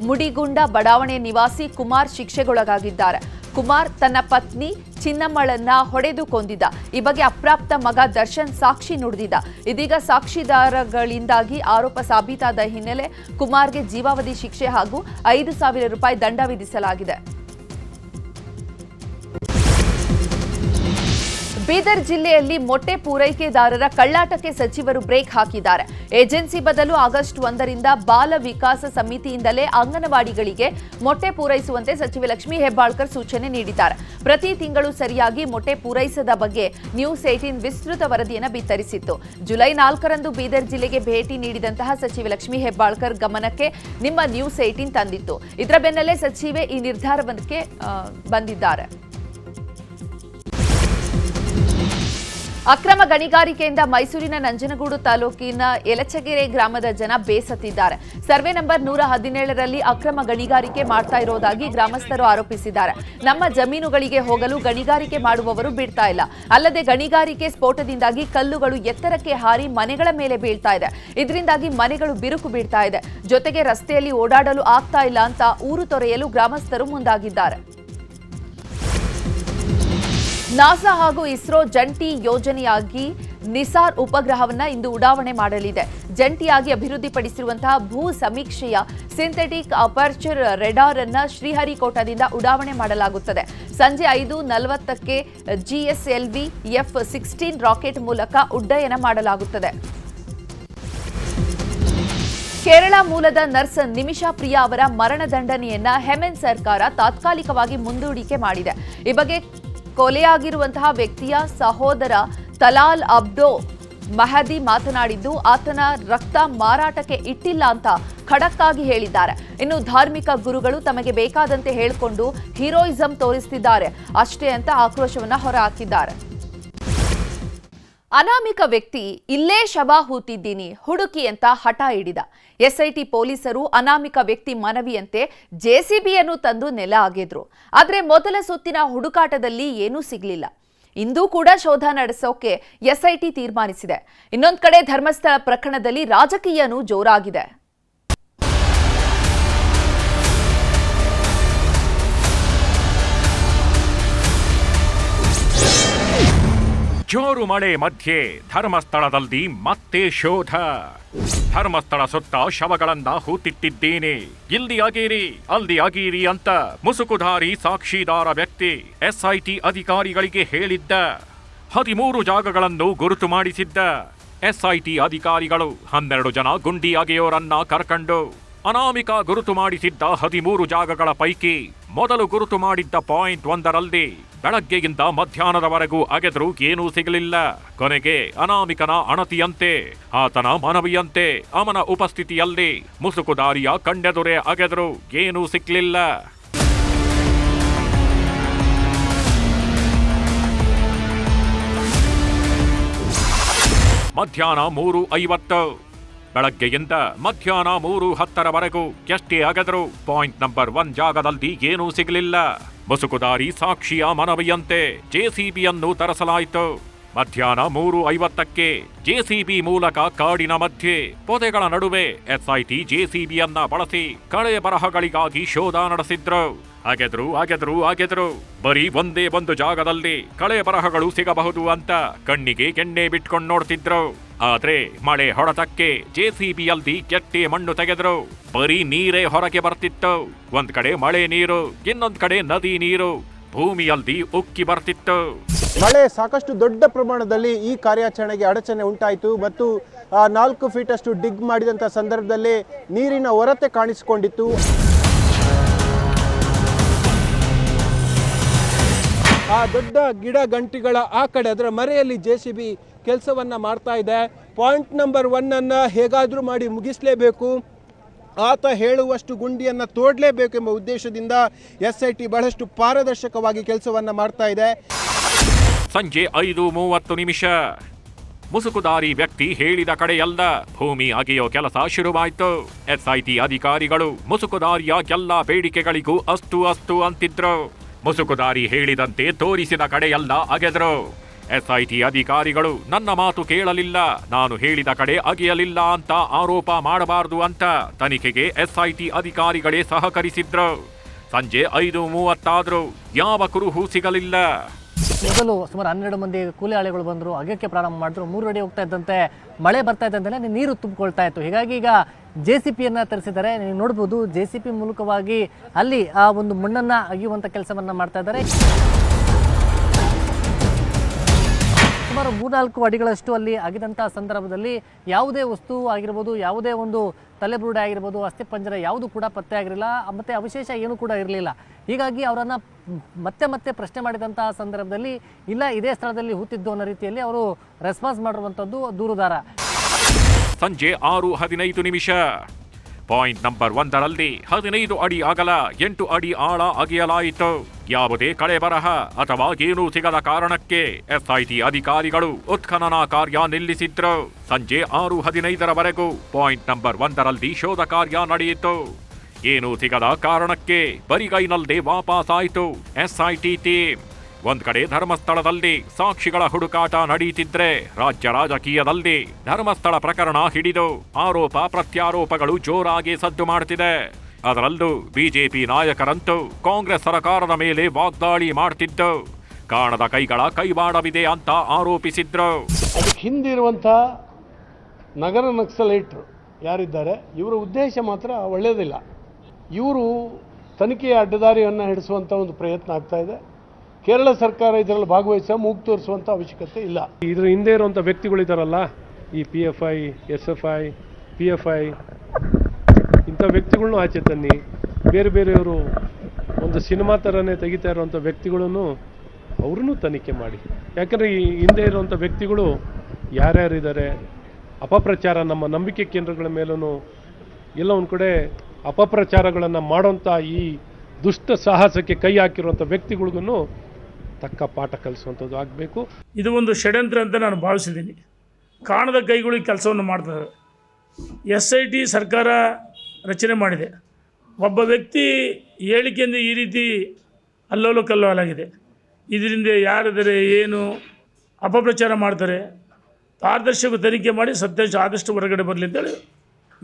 Speaker 1: ಮುಡಿಗುಂಡ ಬಡಾವಣೆ ನಿವಾಸಿ ಕುಮಾರ್ ಶಿಕ್ಷೆಗೊಳಗಾಗಿದ್ದಾರೆ. ಕುಮಾರ್ ತನ್ನ ಪತ್ನಿ ಚಿನ್ನಮ್ಮಳನ್ನ ಹೊಡೆದು ಕೊಂದಿದ್ದ ಈ ಬಗ್ಗೆ ಅಪ್ರಾಪ್ತ ಮಗ ದರ್ಶನ್ ಸಾಕ್ಷಿ ನುಡಿದಿದ್ದ. ಇದೀಗ ಸಾಕ್ಷಿದಾರಗಳಿಂದಾಗಿ ಆರೋಪ ಸಾಬೀತಾದ ಹಿನ್ನೆಲೆ ಕುಮಾರ್ಗೆ ಜೀವಾವಧಿ ಶಿಕ್ಷೆ ಹಾಗೂ ಐದು ಸಾವಿರ ರೂಪಾಯಿ ದಂಡ ವಿಧಿಸಲಾಗಿದೆ. ಬೀದರ್ ಜಿಲ್ಲೆಯಲ್ಲಿ ಮೊಟ್ಟೆ ಪೂರೈಕೆದಾರರ ಕಳ್ಳಾಟಕ್ಕೆ ಸಚಿವರು ಬ್ರೇಕ್ ಹಾಕಿದ್ದಾರೆ. ಏಜೆನ್ಸಿ ಬದಲು ಆಗಸ್ಟ್ ಒಂದರಿಂದ ಬಾಲ ವಿಕಾಸ ಸಮಿತಿಯಿಂದಲೇ ಅಂಗನವಾಡಿಗಳಿಗೆ ಮೊಟ್ಟೆ ಪೂರೈಸುವಂತೆ ಸಚಿವೆ ಲಕ್ಷ್ಮೀ ಹೆಬ್ಬಾಳ್ಕರ್ ಸೂಚನೆ ನೀಡಿದ್ದಾರೆ. ಪ್ರತಿ ತಿಂಗಳು ಸರಿಯಾಗಿ ಮೊಟ್ಟೆ ಪೂರೈಸದ ಬಗ್ಗೆ ನ್ಯೂಸ್ ಏಟೀನ್ ವಿಸ್ತೃತ ವರದಿಯನ್ನು ಬಿತ್ತರಿಸಿತ್ತು. ಜುಲೈ ನಾಲ್ಕರಂದು ಬೀದರ್ ಜಿಲ್ಲೆಗೆ ಭೇಟಿ ನೀಡಿದಂತಹ ಸಚಿವೆ ಲಕ್ಷ್ಮೀ ಹೆಬ್ಬಾಳ್ಕರ್ ಗಮನಕ್ಕೆ ನಿಮ್ಮ ನ್ಯೂಸ್ ಏಟೀನ್ ತಂದಿತ್ತು. ಇದರ ಬೆನ್ನಲ್ಲೇ ಸಚಿವೆ ಈ ನಿರ್ಧಾರಕ್ಕೆ ಆ, ಬಂದಿದ್ದಾರೆ. ಅಕ್ರಮ ಗಣಿಗಾರಿಕೆಯಿಂದ ಮೈಸೂರಿನ ನಂಜನಗೂಡು ತಾಲೂಕಿನ ಯಲಚಗೆರೆ ಗ್ರಾಮದ ಜನ ಬೇಸತ್ತಿದ್ದಾರೆ. ಸರ್ವೆ ನಂಬರ್ ನೂರ ಹದಿನೇಳರಲ್ಲಿ ಅಕ್ರಮ ಗಣಿಗಾರಿಕೆ ಮಾಡ್ತಾ ಇರೋದಾಗಿ ಗ್ರಾಮಸ್ಥರು ಆರೋಪಿಸಿದ್ದಾರೆ. ನಮ್ಮ ಜಮೀನುಗಳಿಗೆ ಹೋಗಲು ಗಣಿಗಾರಿಕೆ ಮಾಡುವವರು ಬಿಡ್ತಾ ಇಲ್ಲ. ಅಲ್ಲದೆ ಗಣಿಗಾರಿಕೆ ಸ್ಫೋಟದಿಂದಾಗಿ ಕಲ್ಲುಗಳು ಎತ್ತರಕ್ಕೆ ಹಾರಿ ಮನೆಗಳ ಮೇಲೆ ಬೀಳ್ತಾ ಇದೆ. ಇದರಿಂದಾಗಿ ಮನೆಗಳು ಬಿರುಕು ಬೀಳ್ತಾ ಇದೆ. ಜೊತೆಗೆ ರಸ್ತೆಯಲ್ಲಿ ಓಡಾಡಲು ಆಗ್ತಾ ಇಲ್ಲ ಅಂತ ಊರು ತೊರೆಯಲು ಗ್ರಾಮಸ್ಥರು ಮುಂದಾಗಿದ್ದಾರೆ. ನಾಸಾ ಹಾಗೂ ಇಸ್ರೋ ಜಂಟಿ ಯೋಜನೆಯಾಗಿ ನಿಸಾರ್ ಉಪಗ್ರಹವನ್ನ ಇಂದು ಉಡಾವಣೆ ಮಾಡಲಿದೆ. ಜಂಟಿಯಾಗಿ ಅಭಿವೃದ್ಧಿಪಡಿಸಿರುವಂತಹ ಭೂ ಸಮೀಕ್ಷೆಯ ಸಿಂಥೆಟಿಕ್ ಅಪರ್ಚರ್ ರೆಡಾರ್ ಅನ್ನ ಶ್ರೀಹರಿಕೋಟದಿಂದ ಉಡಾವಣೆ ಮಾಡಲಾಗುತ್ತದೆ. ಸಂಜೆ ಐದು ನಲವತ್ತಕ್ಕೆ ಜಿಎಸ್ಎಲ್ವಿ ಎಫ್ ಸಿಕ್ಸ್ಟೀನ್ ರಾಕೆಟ್ ಮೂಲಕ ಉಡ್ಡಯನ ಮಾಡಲಾಗುತ್ತದೆ. ಕೇರಳ ಮೂಲದ ನರ್ಸ್ ನಿಮಿಷಾ ಪ್ರಿಯಾ ಅವರ ಮರಣದಂಡನೆಯನ್ನ ಹೆಮೆನ್ ಸರ್ಕಾರ ತಾತ್ಕಾಲಿಕವಾಗಿ ಮುಂದೂಡಿಕೆ ಮಾಡಿದೆ. ಈ ಬಗ್ಗೆ ಕೊಲೆಯಾಗಿರುವಂತಹ ವ್ಯಕ್ತಿಯ ಸಹೋದರ ತಲಾಲ್ ಅಬ್ದೋ. ಮಹದಿ ಮಾತನಾಡಿದ್ದು, ಆತನ ರಕ್ತ ಮಾರಾಟಕ್ಕೆ ಇಟ್ಟಿಲ್ಲ ಅಂತ ಖಡಕ್ ಹೇಳಿದ್ದಾರೆ. ಇನ್ನು ಧಾರ್ಮಿಕ ಗುರುಗಳು ತಮಗೆ ಬೇಕಾದಂತೆ ಹೇಳಿಕೊಂಡು ಹೀರೋಯಿಸಂ ತೋರಿಸ್ತಿದ್ದಾರೆ. ಅಷ್ಟೇ ಅಂತ ಆಕ್ರೋಶವನ್ನ ಹೊರಹಾಕಿದ್ದಾರೆ. ಅನಾಮಿಕ ವ್ಯಕ್ತಿ, ಇಲ್ಲೇ ಶವ ಹೂತಿದ್ದೀನಿ, ಹುಡುಕಿ ಅಂತ ಹಠ ಹಿಡಿದ. ಎಸ್ಐಟಿ ಪೊಲೀಸರು ಅನಾಮಿಕ ವ್ಯಕ್ತಿ ಮನವಿಯಂತೆ ಜೆಸಿಬಿಯನ್ನು ತಂದು ನೆಲ ಆಗಿದ್ರು ಆದರೆ ಮೊದಲ ಸುತ್ತಿನ ಹುಡುಕಾಟದಲ್ಲಿ ಏನೂ ಸಿಗಲಿಲ್ಲ. ಇಂದೂ ಕೂಡ ಶೋಧ ನಡೆಸೋಕೆ ಎಸ್ಐಟಿ ತೀರ್ಮಾನಿಸಿದೆ. ಇನ್ನೊಂದು ಕಡೆ ಧರ್ಮಸ್ಥಳ ಪ್ರಕರಣದಲ್ಲಿ ರಾಜಕೀಯನೂ ಜೋರಾಗಿದೆ.
Speaker 5: ಜೋರು ಮಳೆ ಮಧ್ಯೆ ಧರ್ಮಸ್ಥಳದಲ್ಲಿ ಮತ್ತೆ ಶೋಧ. ಧರ್ಮಸ್ಥಳ ಸುತ್ತ ಶವಗಳನ್ನ ಹೂತಿಟ್ಟಿದ್ದೇನೆ. ಇಲ್ಲಿ ಆಗೀರಿ ಅಲ್ಲಿ ಆಗೀರಿ ಅಂತ ಮುಸುಕುಧಾರಿ ಸಾಕ್ಷಿದಾರ ವ್ಯಕ್ತಿ ಎಸ್ಐಟಿ ಅಧಿಕಾರಿಗಳಿಗೆ ಹೇಳಿದ್ದ. ಹದಿಮೂರು ಜಾಗಗಳನ್ನು ಗುರುತು ಮಾಡಿಸಿದ್ದ. ಎಸ್ಐಟಿ ಅಧಿಕಾರಿಗಳು ಹನ್ನೆರಡು ಜನ ಗುಂಡಿ ಅಗೆಯೋರನ್ನ ಕರ್ಕಂಡು ಅನಾಮಿಕ ಗುರುತು ಮಾಡಿಸಿದ್ದ ಹದಿಮೂರು ಜಾಗಗಳ ಪೈಕಿ ಮೊದಲು ಗುರುತು ಮಾಡಿದ್ದ ಪಾಯಿಂಟ್ ಒಂದರಲ್ಲಿ ಬೆಳಗ್ಗೆಯಿಂದ ಮಧ್ಯಾಹ್ನದವರೆಗೂ ಅಗೆದರೂ ಏನೂ ಸಿಗಲಿಲ್ಲ. ಕೊನೆಗೆ ಅನಾಮಿಕನ ಅಣತಿಯಂತೆ, ಆತನ ಮನವಿಯಂತೆ ಅವನ ಉಪಸ್ಥಿತಿಯಲ್ಲಿ ಮುಸುಕುದಾರಿಯ ಕಂಡೆದುರೆ ಅಗೆದರೂ, ಏನೂ ಸಿಕ್ಲಿಲ್ಲ. ಮಧ್ಯಾಹ್ನ ಮೂರು ಐವತ್ತು. ಬೆಳಗ್ಗೆಯಿಂದ ಮಧ್ಯಾಹ್ನ ಮೂರು ಹತ್ತರವರೆಗೂ ಎಷ್ಟೇ ಆಗದರು ಪಾಯಿಂಟ್ ನಂಬರ್ ಒನ್ ಜಾಗದಲ್ಲಿ ಏನೂ ಸಿಗಲಿಲ್ಲ. ಮುಸುಕುದಾರಿ ಸಾಕ್ಷಿಯ ಮನವಿಯಂತೆ ಜೆಸಿಬಿಯನ್ನು ತರಿಸಲಾಯಿತು. ಮಧ್ಯಾಹ್ನ ಮೂರು ಐವತ್ತಕ್ಕೆ ಜೆಸಿಬಿ ಮೂಲಕ ಕಾಡಿನ ಮಧ್ಯೆ ಪೊದೆಗಳ ನಡುವೆ ಎಸ್ಐಟಿ ಜೆಸಿಬಿಯನ್ನ ಬಳಸಿ ಕಳೆ ಬರಹಗಳಿಗಾಗಿ ಶೋಧ ನಡೆಸಿದ್ರು. ಅಗೆದ್ರು ಅಗೆದ್ರು ಅಗೆದ್ರು ಬರೀ ಒಂದೇ ಒಂದು ಜಾಗದಲ್ಲಿ ಕಳೆ ಬರಹಗಳು ಸಿಗಬಹುದು ಅಂತ ಕಣ್ಣಿಗೆ ಎಣ್ಣೆ ಬಿಟ್ಕೊಂಡು ನೋಡ್ತಿದ್ರು. ಆದ್ರೆ ಮಳೆ ಹೊಡೆತಕ್ಕೆ ಜೆಸಿಬಿಯಲ್ಲಿ ಕೆಟ್ಟಿ ಮಣ್ಣು ತೆಗೆದ್ರು. ಬರೀ ನೀರೇ ಹೊರಗೆ ಬರ್ತಿತ್ತು. ಒಂದ್ ಕಡೆ ಮಳೆ ನೀರು, ಇನ್ನೊಂದ್ ಕಡೆ ನದಿ ನೀರು. ಭೂಮಿಯಲ್ಲಿ ಉಕ್ಕಿ ಬರ್ತಿತ್ತು.
Speaker 2: ಮಳೆ ಸಾಕಷ್ಟು ದೊಡ್ಡ ಪ್ರಮಾಣದಲ್ಲಿ ಈ ಕಾರ್ಯಾಚರಣೆಗೆ ಅಡಚಣೆ ಉಂಟಾಯಿತು ಮತ್ತು ನಾಲ್ಕು ಫೀಟ್ ಅಷ್ಟು ಡಿಗ್ ಮಾಡಿದಂಥ ಸಂದರ್ಭದಲ್ಲಿ ನೀರಿನ ಹೊರತೆ ಕಾಣಿಸಿಕೊಂಡಿತ್ತು. ಆ ದೊಡ್ಡ ಗಿಡ ಗಂಟಿಗಳ ಆ ಕಡೆ, ಅದರ ಮರೆಯಲ್ಲಿ ಜೆ ಸಿ ಬಿ ಕೆಲಸವನ್ನು ಮಾಡ್ತಾ ಇದೆ. ಪಾಯಿಂಟ್ ನಂಬರ್ ಒನ್ನನ್ನು ಹೇಗಾದರೂ ಮಾಡಿ ಮುಗಿಸಲೇಬೇಕು. ಆತ ಹೇಳುವಷ್ಟು ಗುಂಡಿಯನ್ನು ತೋಡಲೇಬೇಕೆಂಬ ಉದ್ದೇಶದಿಂದ ಎಸ್ ಐ ಟಿ ಬಹಳಷ್ಟು ಪಾರದರ್ಶಕವಾಗಿ ಕೆಲಸವನ್ನು ಮಾಡ್ತಾ ಇದೆ.
Speaker 5: ಸಂಜೆ ಐದು ಮೂವತ್ತು ನಿಮಿಷ. ಮುಸುಕುದಾರಿ ವ್ಯಕ್ತಿ ಹೇಳಿದ ಕಡೆಯಲ್ಲ, ಭೂಮಿ ಅಗೆಯೋ ಕೆಲಸ ಶುರುವಾಯಿತು. ಎಸ್ಐಟಿ ಅಧಿಕಾರಿಗಳು ಮುಸುಕುದಾರಿಯ ಎಲ್ಲ ಬೇಡಿಕೆಗಳಿಗೂ ಅಷ್ಟು ಅಷ್ಟು ಅಂತಿದ್ರು. ಮುಸುಕುದಾರಿ ಹೇಳಿದಂತೆ ತೋರಿಸಿದ ಕಡೆಯಲ್ಲ ಅಗೆದ್ರು. ಎಸ್ಐಟಿ ಅಧಿಕಾರಿಗಳು, ನನ್ನ ಮಾತು ಕೇಳಲಿಲ್ಲ. ನಾನು ಹೇಳಿದ ಕಡೆ ಅಗೆಯಲಿಲ್ಲ ಅಂತ ಆರೋಪ ಮಾಡಬಾರದು ಅಂತ ತನಿಖೆಗೆ ಎಸ್ಐಟಿ ಅಧಿಕಾರಿಗಳೇ ಸಹಕರಿಸಿದ್ರು. ಸಂಜೆ ಐದು ಮೂವತ್ತಾದರೂ, ಯಾವ ಕುರುಹು ಸಿಗಲಿಲ್ಲ.
Speaker 6: ಮೊದಲು ಸುಮಾರು ಹನ್ನೆರಡು ಮಂದಿ ಕೂಲಿ ಆಳೆಗಳು ಬಂದರು ಅಗಕ್ಕೆ ಪ್ರಾರಂಭ ಮಾಡಿದ್ರು. ಮೂರು ಅಡಿ ಹೋಗ್ತಾ ಇದ್ದಂತೆ, ಮಳೆ ಬರ್ತಾ ಇದ್ದಂತೆ ನೀರು ತುಂಬಿಕೊಳ್ತಾ ಇತ್ತು. ಹೀಗಾಗಿ ಈಗ ಜೆ ಸಿ ಪಿಯನ್ನು ತರಿಸಿದ್ದಾರೆ. ನೀವು ನೋಡ್ಬೋದು ಜೆ ಸಿ ಪಿ ಮೂಲಕವಾಗಿ ಅಲ್ಲಿ ಆ ಒಂದು ಮಣ್ಣನ್ನು ಅಗಿಯುವಂಥ ಕೆಲಸವನ್ನು ಮಾಡ್ತಾ ಇದ್ದಾರೆ. ಸುಮಾರು ಮೂರ್ನಾಲ್ಕು ಅಡಿಗಳಷ್ಟು ಅಲ್ಲಿ ಅಗಿದಂಥ ಸಂದರ್ಭದಲ್ಲಿ ಯಾವುದೇ ವಸ್ತು ಆಗಿರ್ಬೋದು, ಯಾವುದೇ ಒಂದು ತಲೆಬುರುಡೆ ಆಗಿರ್ಬೋದು ಅಸ್ಥಿಪಂಜರ ಯಾವುದು ಕೂಡ ಪತ್ತೆ ಆಗಿರಲಿಲ್ಲ. ಮತ್ತು ಅವಶೇಷ ಏನೂ ಕೂಡ ಇರಲಿಲ್ಲ. ಹೀಗಾಗಿ ಅವರನ್ನು ಮತ್ತೆ ಮತ್ತೆ ಪ್ರಶ್ನೆ ಮಾಡಿದಂತಹ ಸಂದರ್ಭದಲ್ಲಿ ಇಲ್ಲ, ಇದೇ ಸ್ಥಳದಲ್ಲಿ ಹೂತಿದ್ದು ಅನ್ನೋ ರೀತಿಯಲ್ಲಿ ಅವರು ರೆಸ್ಪಾನ್ಸ್ ಮಾಡಿರುವಂಥದ್ದು ದೂರುದಾರ.
Speaker 5: ಸಂಜೆ ಆರು ಹದಿನೈದು ನಿಮಿಷ. ಪಾಯಿಂಟ್ ನಂಬರ್ ಒಂದರಲ್ಲಿ ಹದಿನೈದು ಅಡಿ ಅಗಲ, ಎಂಟು ಅಡಿ ಆಳ ಅಗೆಯಲಾಯಿತು. ಯಾವುದೇ ಕಳೆ ಬರಹ ಅಥವಾ ಏನೂ ಸಿಗದ ಕಾರಣಕ್ಕೆ ಎಸ್ಐಟಿ ಅಧಿಕಾರಿಗಳು ಉತ್ಖನನ ಕಾರ್ಯ ನಿಲ್ಲಿಸಿದ್ರು. ಸಂಜೆ ಆರು ಹದಿನೈದರವರೆಗೂ ಪಾಯಿಂಟ್ ನಂಬರ್ ಒಂದರಲ್ಲಿ ಶೋಧ ಕಾರ್ಯ ನಡೆಯಿತು. ಏನೂ ಸಿಗದ ಕಾರಣಕ್ಕೆ ಬರಿಗೈನಲ್ಲದೆ ವಾಪಸಾಯಿತು ಎಸ್ಐಟಿ ಟೀಮ್. ಒಂದ್ ಕಡೆ ಧರ್ಮಸ್ಥಳದಲ್ಲಿ ಸಾಕ್ಷಿಗಳ ಹುಡುಕಾಟ ನಡೆಯುತ್ತಿದ್ರೆ ರಾಜ್ಯ ರಾಜಕೀಯದಲ್ಲಿ ಧರ್ಮಸ್ಥಳ ಪ್ರಕರಣ ಹಿಡಿದು ಆರೋಪ ಪ್ರತ್ಯಾರೋಪಗಳು ಜೋರಾಗಿ ಸದ್ದು ಮಾಡುತ್ತಿದೆ ಅದರಲ್ಲೂ ಬಿಜೆಪಿ ನಾಯಕರಂತೂ ಕಾಂಗ್ರೆಸ್ ಸರಕಾರದ ಮೇಲೆ ವಾಗ್ದಾಳಿ ಮಾಡ್ತಿದ್ದು. ಕಾಣದ ಕೈಗಳ ಕೈವಾಡವಿದೆ ಅಂತ ಆರೋಪಿಸಿದ್ರು.
Speaker 7: ಹಿಂದಿರುವಂತಹ ನಗರ ನಕ್ಸಲೈಟ್ರು ಯಾರಿದ್ದಾರೆ, ಇವರ ಉದ್ದೇಶ ಮಾತ್ರ ಒಳ್ಳೆಯದಿಲ್ಲ ಇವರು ತನಿಖೆಯ ಅಡ್ಡದಾರಿಯನ್ನು ಹಿಡಿಸುವಂಥ ಒಂದು ಪ್ರಯತ್ನ ಆಗ್ತಾ ಇದೆ. ಕೇರಳ ಸರ್ಕಾರ ಇದರಲ್ಲಿ ಭಾಗವಹಿಸ ಮೂಗು ತೋರಿಸುವಂಥ ಅವಶ್ಯಕತೆ ಇಲ್ಲ.
Speaker 8: ಇದ್ರ ಹಿಂದೆ ಇರುವಂಥ ವ್ಯಕ್ತಿಗಳಿದ್ದಾರಲ್ಲ ಈ P F I S F I P F I ಇಂಥ ವ್ಯಕ್ತಿಗಳ್ನೂ ಆಚೆ ತನ್ನಿ. ಬೇರೆ ಬೇರೆಯವರು ಒಂದು ಸಿನಿಮಾ ಥರನೇ ತೆಗಿತಾ ಇರುವಂಥ ವ್ಯಕ್ತಿಗಳನ್ನು ಅವ್ರನ್ನೂ ತನಿಖೆ ಮಾಡಿ. ಯಾಕಂದರೆ ಈ ಹಿಂದೆ ಇರುವಂಥ ವ್ಯಕ್ತಿಗಳು ಯಾರ್ಯಾರಿದ್ದಾರೆ, ಅಪಪ್ರಚಾರ, ನಮ್ಮ ನಂಬಿಕೆ ಕೇಂದ್ರಗಳ ಮೇಲೂ ಎಲ್ಲ ಒಂದು ಕಡೆ ಅಪಪ್ರಚಾರಗಳನ್ನು ಮಾಡೋಂಥ ಈ ದುಷ್ಟ ಸಾಹಸಕ್ಕೆ ಕೈ ಹಾಕಿರುವಂಥ ವ್ಯಕ್ತಿಗಳಿಗೂ ತಕ್ಕ ಪಾಠ ಕಲಿಸುವಂಥದ್ದು ಆಗಬೇಕು.
Speaker 9: ಇದು ಒಂದು ಷಡ್ಯಂತ್ರ ಅಂತ ನಾನು ಭಾವಿಸಿದ್ದೀನಿ. ಕಾಣದ ಕೈಗಳು ಕೆಲಸವನ್ನು ಮಾಡ್ತಾರೆ ಎಸ್ ಐ ಟಿ ಸರ್ಕಾರ ರಚನೆ ಮಾಡಿದೆ. ಒಬ್ಬ ವ್ಯಕ್ತಿ ಹೇಳಿಕೆಯಿಂದ ಈ ರೀತಿ ಅಲ್ಲೋಲ ಕಲ್ಲೋಲಾಗಿದೆ. ಇದರಿಂದ ಯಾರಿದರೆ ಏನು ಅಪಪ್ರಚಾರ ಮಾಡ್ತಾರೆ ಪಾರದರ್ಶಕ ತನಿಖೆ ಮಾಡಿ ಸತ್ಯಾಂಶ ಆದಷ್ಟು ಹೊರಗಡೆ ಬರಲಿ ಅಂತೇಳಿ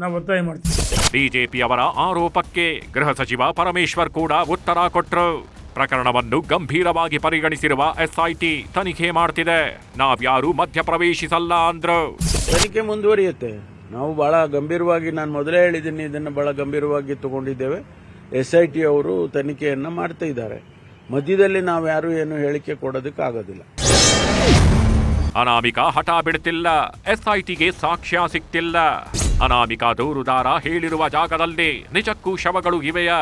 Speaker 9: ನಾವು ಒತ್ತಾಯ ಮಾಡ್ತೀವಿ.
Speaker 5: ಬಿಜೆಪಿಯವರ ಆರೋಪಕ್ಕೆ ಗೃಹ ಸಚಿವ ಪರಮೇಶ್ವರ್ ಕೂಡ ಉತ್ತರ ಕೊಟ್ರು. ಪ್ರಕರಣವನ್ನು ಗಂಭೀರವಾಗಿ ಪರಿಗಣಿಸಿರುವ ಎಸ್ಐಟಿ ತನಿಖೆ ಮಾಡ್ತಿದೆ. ನಾವ್ಯಾರು ಮಧ್ಯಪ್ರವೇಶಿಸಲ್ಲ ಅಂದ್ರು.
Speaker 10: ತನಿಖೆ ಮುಂದುವರಿಯುತ್ತೆ. ನಾವು ಬಹಳ ಗಂಭೀರವಾಗಿ ನಾನು ಮೊದಲೇ ಹೇಳಿದ್ದೀನಿ ಇದನ್ನು ಬಹಳ ಗಂಭೀರವಾಗಿ ತಗೊಂಡಿದ್ದೇವೆ. ಎಸ್ ಐ ಟಿ ಅವರು ತನಿಖೆಯನ್ನು ಮಾಡ್ತಾ ಇದ್ದಾರೆ. ಮಧ್ಯದಲ್ಲಿ ನಾವು ಯಾರು ಏನು ಹೇಳಿಕೆ ಕೊಡೋದಕ್ಕಾಗೋದಿಲ್ಲ.
Speaker 5: ಅನಾಮಿಕಾ ಹಠ ಬಿಡುತ್ತಿಲ್ಲ ಎಸ್ಐಟಿಗೆ ಸಾಕ್ಷ್ಯ ಸಿಗ್ತಿಲ್ಲ ಅನಾಮಿಕಾ ದೂರುದಾರ ಹೇಳಿರುವ ಜಾಗದಲ್ಲಿ ನಿಜಕ್ಕೂ ಶವಗಳು ಇವೆಯಾ?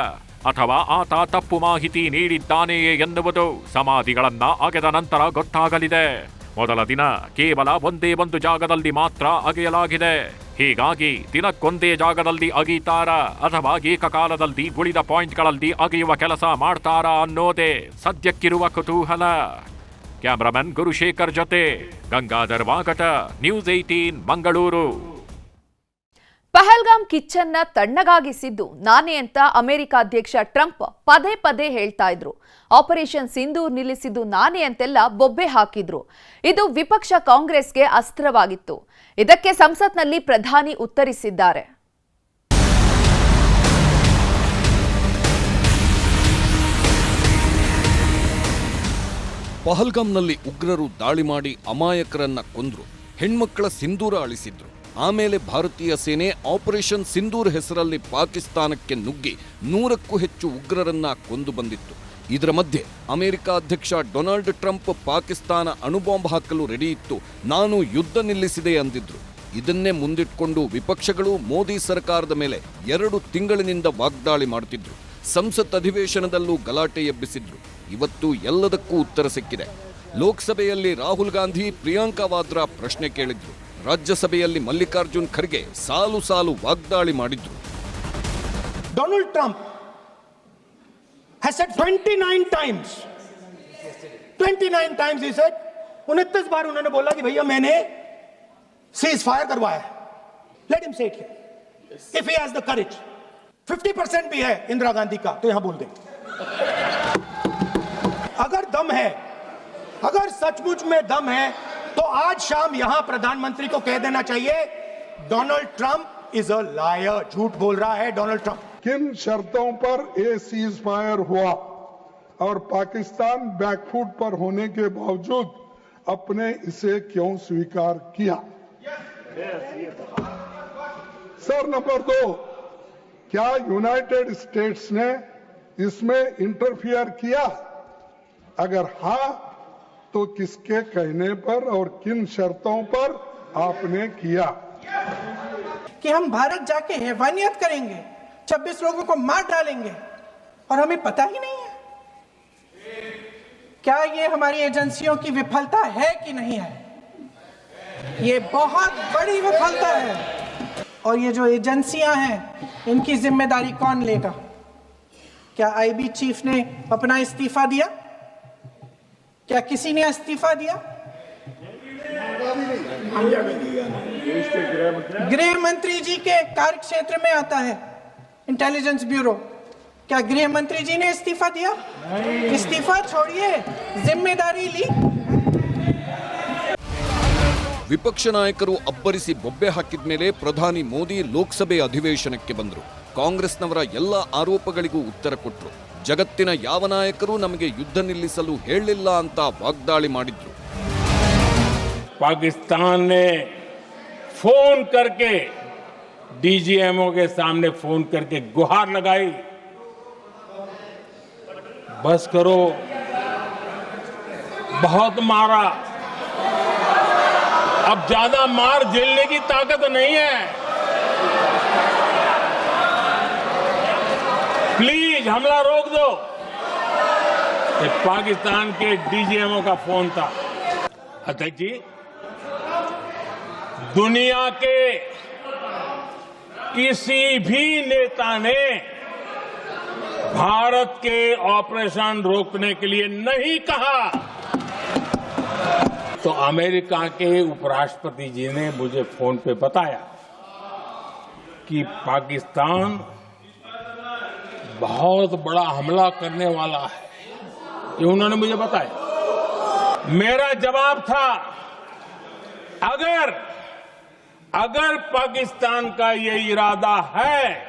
Speaker 5: ಅಥವಾ ಆತ ತಪ್ಪು ಮಾಹಿತಿ ನೀಡಿದ್ದಾನೆಯೇ ಎನ್ನುವುದು ಸಮಾಧಿಗಳನ್ನ ಅಗೆದ ನಂತರ ಗೊತ್ತಾಗಲಿದೆ. ಮೊದಲ ದಿನ ಕೇವಲ ಒಂದೇ ಒಂದು ಜಾಗದಲ್ಲಿ ಮಾತ್ರ ಅಗೆಯಲಾಗಿದೆ. ಹೀಗಾಗಿ ದಿನಕ್ಕೊಂದೇ ಜಾಗದಲ್ಲಿ ಅಗೀತಾರ ಅಥವಾ ಏಕಕಾಲದಲ್ಲಿ ಉಳಿದ ಪಾಯಿಂಟ್ಗಳಲ್ಲಿ ಅಗೆಯುವ ಕೆಲಸ ಮಾಡ್ತಾರಾ ಅನ್ನೋದೇ ಸದ್ಯಕ್ಕಿರುವ ಕುತೂಹಲ. ಕ್ಯಾಮ್ರಾಮನ್ ಗುರುಶೇಖರ್ ಜೊತೆ ಗಂಗಾಧರ್ ವಾಗಟ, ನ್ಯೂಸ್ ಏಯ್ಟೀನ್, ಮಂಗಳೂರು.
Speaker 1: ಪಹಲ್ಗಾಮ್ ಕಿಚ್ಚನ್ನ ತಣ್ಣಗಾಗಿಸಿದ್ದು ನಾನೇ ಅಂತ ಅಮೆರಿಕ ಅಧ್ಯಕ್ಷ ಟ್ರಂಪ್ ಪದೇ ಪದೇ ಹೇಳ್ತಾ ಇದ್ರು. ಆಪರೇಷನ್ ಸಿಂಧೂರ್ ನಿಲ್ಲಿಸಿದ್ದು ನಾನೇ ಅಂತೆಲ್ಲ ಬೊಬ್ಬೆ ಹಾಕಿದ್ರು. ಇದು ವಿಪಕ್ಷ ಕಾಂಗ್ರೆಸ್ಗೆ ಅಸ್ತ್ರವಾಗಿತ್ತು. ಇದಕ್ಕೆ ಸಂಸತ್ನಲ್ಲಿ ಪ್ರಧಾನಿ ಉತ್ತರಿಸಿದ್ದಾರೆ.
Speaker 11: ಪಹಲ್ಗಾಮ್ನಲ್ಲಿ ಉಗ್ರರು ದಾಳಿ ಮಾಡಿ ಅಮಾಯಕರನ್ನ ಕೊಂದ್ರು. ಹೆಣ್ಮಕ್ಕಳ ಸಿಂಧೂರ ಅಳಿಸಿದ್ರು. ಆಮೇಲೆ ಭಾರತೀಯ ಸೇನೆ ಆಪರೇಷನ್ ಸಿಂಧೂರ್ ಹೆಸರಲ್ಲಿ ಪಾಕಿಸ್ತಾನಕ್ಕೆ ನುಗ್ಗಿ ನೂರಕ್ಕೂ ಹೆಚ್ಚು ಉಗ್ರರನ್ನ ಕೊಂದು ಬಂದಿತ್ತು. ಇದರ ಮಧ್ಯೆ ಅಮೆರಿಕ ಅಧ್ಯಕ್ಷ ಡೊನಾಲ್ಡ್ ಟ್ರಂಪ್ ಪಾಕಿಸ್ತಾನ ಅಣುಬಾಂಬ್ ಹಾಕಲು ರೆಡಿ ಇತ್ತು. ನಾನು ಯುದ್ಧ ನಿಲ್ಲಿಸಿದೆ ಅಂದಿದ್ರು. ಇದನ್ನೇ ಮುಂದಿಟ್ಕೊಂಡು ವಿಪಕ್ಷಗಳು ಮೋದಿ ಸರ್ಕಾರದ ಮೇಲೆ ಎರಡು ತಿಂಗಳಿನಿಂದ ವಾಗ್ದಾಳಿ ಮಾಡುತ್ತಿದ್ರು ಸಂಸತ್ ಅಧಿವೇಶನದಲ್ಲೂ ಗಲಾಟೆ ಎಬ್ಬಿಸಿದ್ರು. ಇವತ್ತು ಎಲ್ಲದಕ್ಕೂ ಉತ್ತರ ಸಿಕ್ಕಿದೆ. ಲೋಕಸಭೆಯಲ್ಲಿ ರಾಹುಲ್ ಗಾಂಧಿ ಪ್ರಿಯಾಂಕಾ ವಾದ್ರಾ ಪ್ರಶ್ನೆ ಕೇಳಿದ್ರು. ರಾಜ್ಯಸಭೆಯಲ್ಲಿ ಮಲ್ಲಿಕಾರ್ಜುನ್ ಖರ್ಗೆ ಸಾಲು ಸಾಲು ವಾಗ್ದಾಳಿ ಮಾಡಿದ್ರು
Speaker 12: Donald Trump has said 29 times, 29 times he said, उनतीस बार उन्होंने बोला कि भैया मैंने सीज फायर करवाया let him say it if he has the courage 50 percent भी है इंदिरा गांधी का तो यहां बोल दे अगर दम है अगर सचमुच में दम है तो आज शाम यहाँ प्रधानमंत्री को कह देना चाहिए, Donald Trump is a liar, झूठ बोल रहा है डोनाल्ड ट्रंप।
Speaker 13: किन शर्तों पर ये सीज फायर हुआ? और पाकिस्तान बैकफुट पर होने के बावजूद अपने इसे क्यों स्वीकार किया? सर, नंबर दो, क्या यूनाइटेड स्टेट्स ने इसमें इंटरफियर किया? अगर हाँ तो किसके कहने पर और किन शर्तों पर आपने किया?
Speaker 12: कि हम भारत जाके हैवानियत करेंगे 26 लोगों को मार डालेंगे, और हमें पता ही नहीं है। क्या ये हमारी एजेंसियों की विफलता है कि नहीं है? ये बहुत बड़ी विफलता है। और ये जो एजेंसियाँ हैं, इनकी ज़िम्मेदारी कौन लेगा? क्या आईबी चीफ ने अपना इस्तीफा दिया? क्या किसी ने इस्तीफा दिया गृह मंत्री जी के कार्य क्षेत्र में आता है इंटेलिजेंस ब्यूरो क्या गृह मंत्री जी ने इस्तीफा दिया इस्तीफा छोड़िए जिम्मेदारी ली
Speaker 11: ವಿಪಕ್ಷ ನಾಯಕರು ಅಬ್ಬರಿಸಿ ಬೊಬ್ಬೆ ಹಾಕಿದ ಮೇಲೆ ಪ್ರಧಾನಿ ಮೋದಿ ಲೋಕಸಭೆ ಅಧಿವೇಶನಕ್ಕೆ ಬಂದರು ಕಾಂಗ್ರೆಸ್ನವರ ಎಲ್ಲ ಆರೋಪಗಳಿಗೂ ಉತ್ತರ ಕೊಟ್ಟರು ಜಗತ್ತಿನ ಯಾವ ನಾಯಕರು ನಮಗೆ ಯುದ್ಧ ನಿಲ್ಲಿಸಲು ಹೇಳಲಿಲ್ಲ ಅಂತ ವಾಗ್ದಾಳಿ ಮಾಡಿದ್ರು
Speaker 4: पाकिस्तान ने फोन करके डीजीएमओ के सामने फोन करके गुहार लगाई बस करो बहुत मारा अब ज्यादा मार झेलने की ताकत नहीं है प्लीज हमला रोक दो। ये पाकिस्तान के डीजीएमओ का फ़ोन था। अध्यक्ष जी, दुनिया के किसी भी नेता ने भारत के ऑपरेशन रोकने के लिए नहीं कहा। तो अमेरिका के उपराष्ट्रपति जी ने मुझे फ़ोन पे बताया कि पाकिस्तान बहुत बड़ा हमला करने वाला है। ये उन्होंने मुझे बताया। मेरा जवाब था, अगर अगर पाकिस्तान का ये इरादा है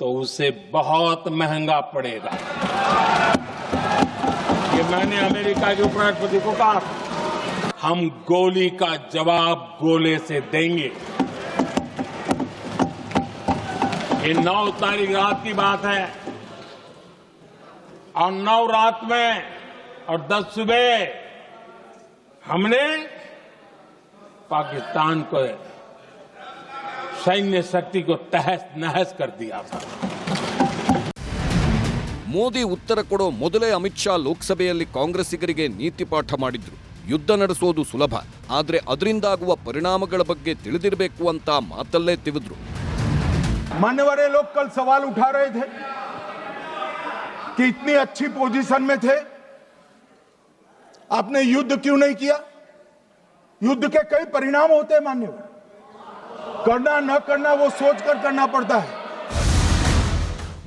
Speaker 4: तो उसे बहुत महँगा पड़ेगा। ये मैंने अमेरिका के उपराष्ट्रपति को कहा। हम गोली का जवाब गोले से देंगे। ये नौ तारीख रात की बात है और नौ रात में और दस सुबह हमने पाकिस्तान को सैन्य शक्ति को तहस नहस कर दिया था
Speaker 11: ಮೋದಿ ಉತ್ತರ ಕೊಡೋ ಮೊದಲೇ ಅಮಿತ್ ಶಾ ಲೋಕಸಭೆಯಲ್ಲಿ ಕಾಂಗ್ರೆಸ್ಸಿಗರಿಗೆ ನೀತಿ ಪಾಠ ಮಾಡಿದ್ರು ಯುದ್ಧ ನಡೆಸೋದು ಸುಲಭ ಆದ್ರೆ ಅದರಿಂದಾಗುವ ಪರಿಣಾಮಗಳ ಬಗ್ಗೆ ತಿಳಿದಿರಬೇಕು ಅಂತ ಮಾತಲ್ಲೇ ತಿವಿದ್ರು
Speaker 13: मान्यवर लोग कल सवाल उठा रहे थे कि इतनी अच्छी पोजीशन में थे आपने युद्ध क्यों नहीं किया युद्ध के कई परिणाम होते हैं मान्यवर करना न करना वो सोच कर करना पड़ता है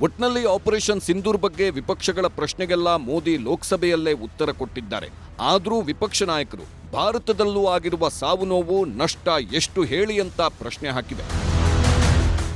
Speaker 11: ಒಟ್ನಲ್ಲಿ ಆಪರೇಷನ್ ಸಿಂಧೂರ್ ಬಗ್ಗೆ ವಿಪಕ್ಷಗಳ ಪ್ರಶ್ನೆಗೆಲ್ಲ ಮೋದಿ ಲೋಕಸಭೆಯಲ್ಲೇ ಉತ್ತರ ಕೊಟ್ಟಿದ್ದಾರೆ ಆದರೂ ವಿಪಕ್ಷ ನಾಯಕರು ಭಾರತದಲ್ಲೂ ಆಗಿರುವ ಸಾವು ನೋವು ನಷ್ಟ ಎಷ್ಟು ಹೇಳಿ ಅಂತ ಪ್ರಶ್ನೆ ಹಾಕಿವೆ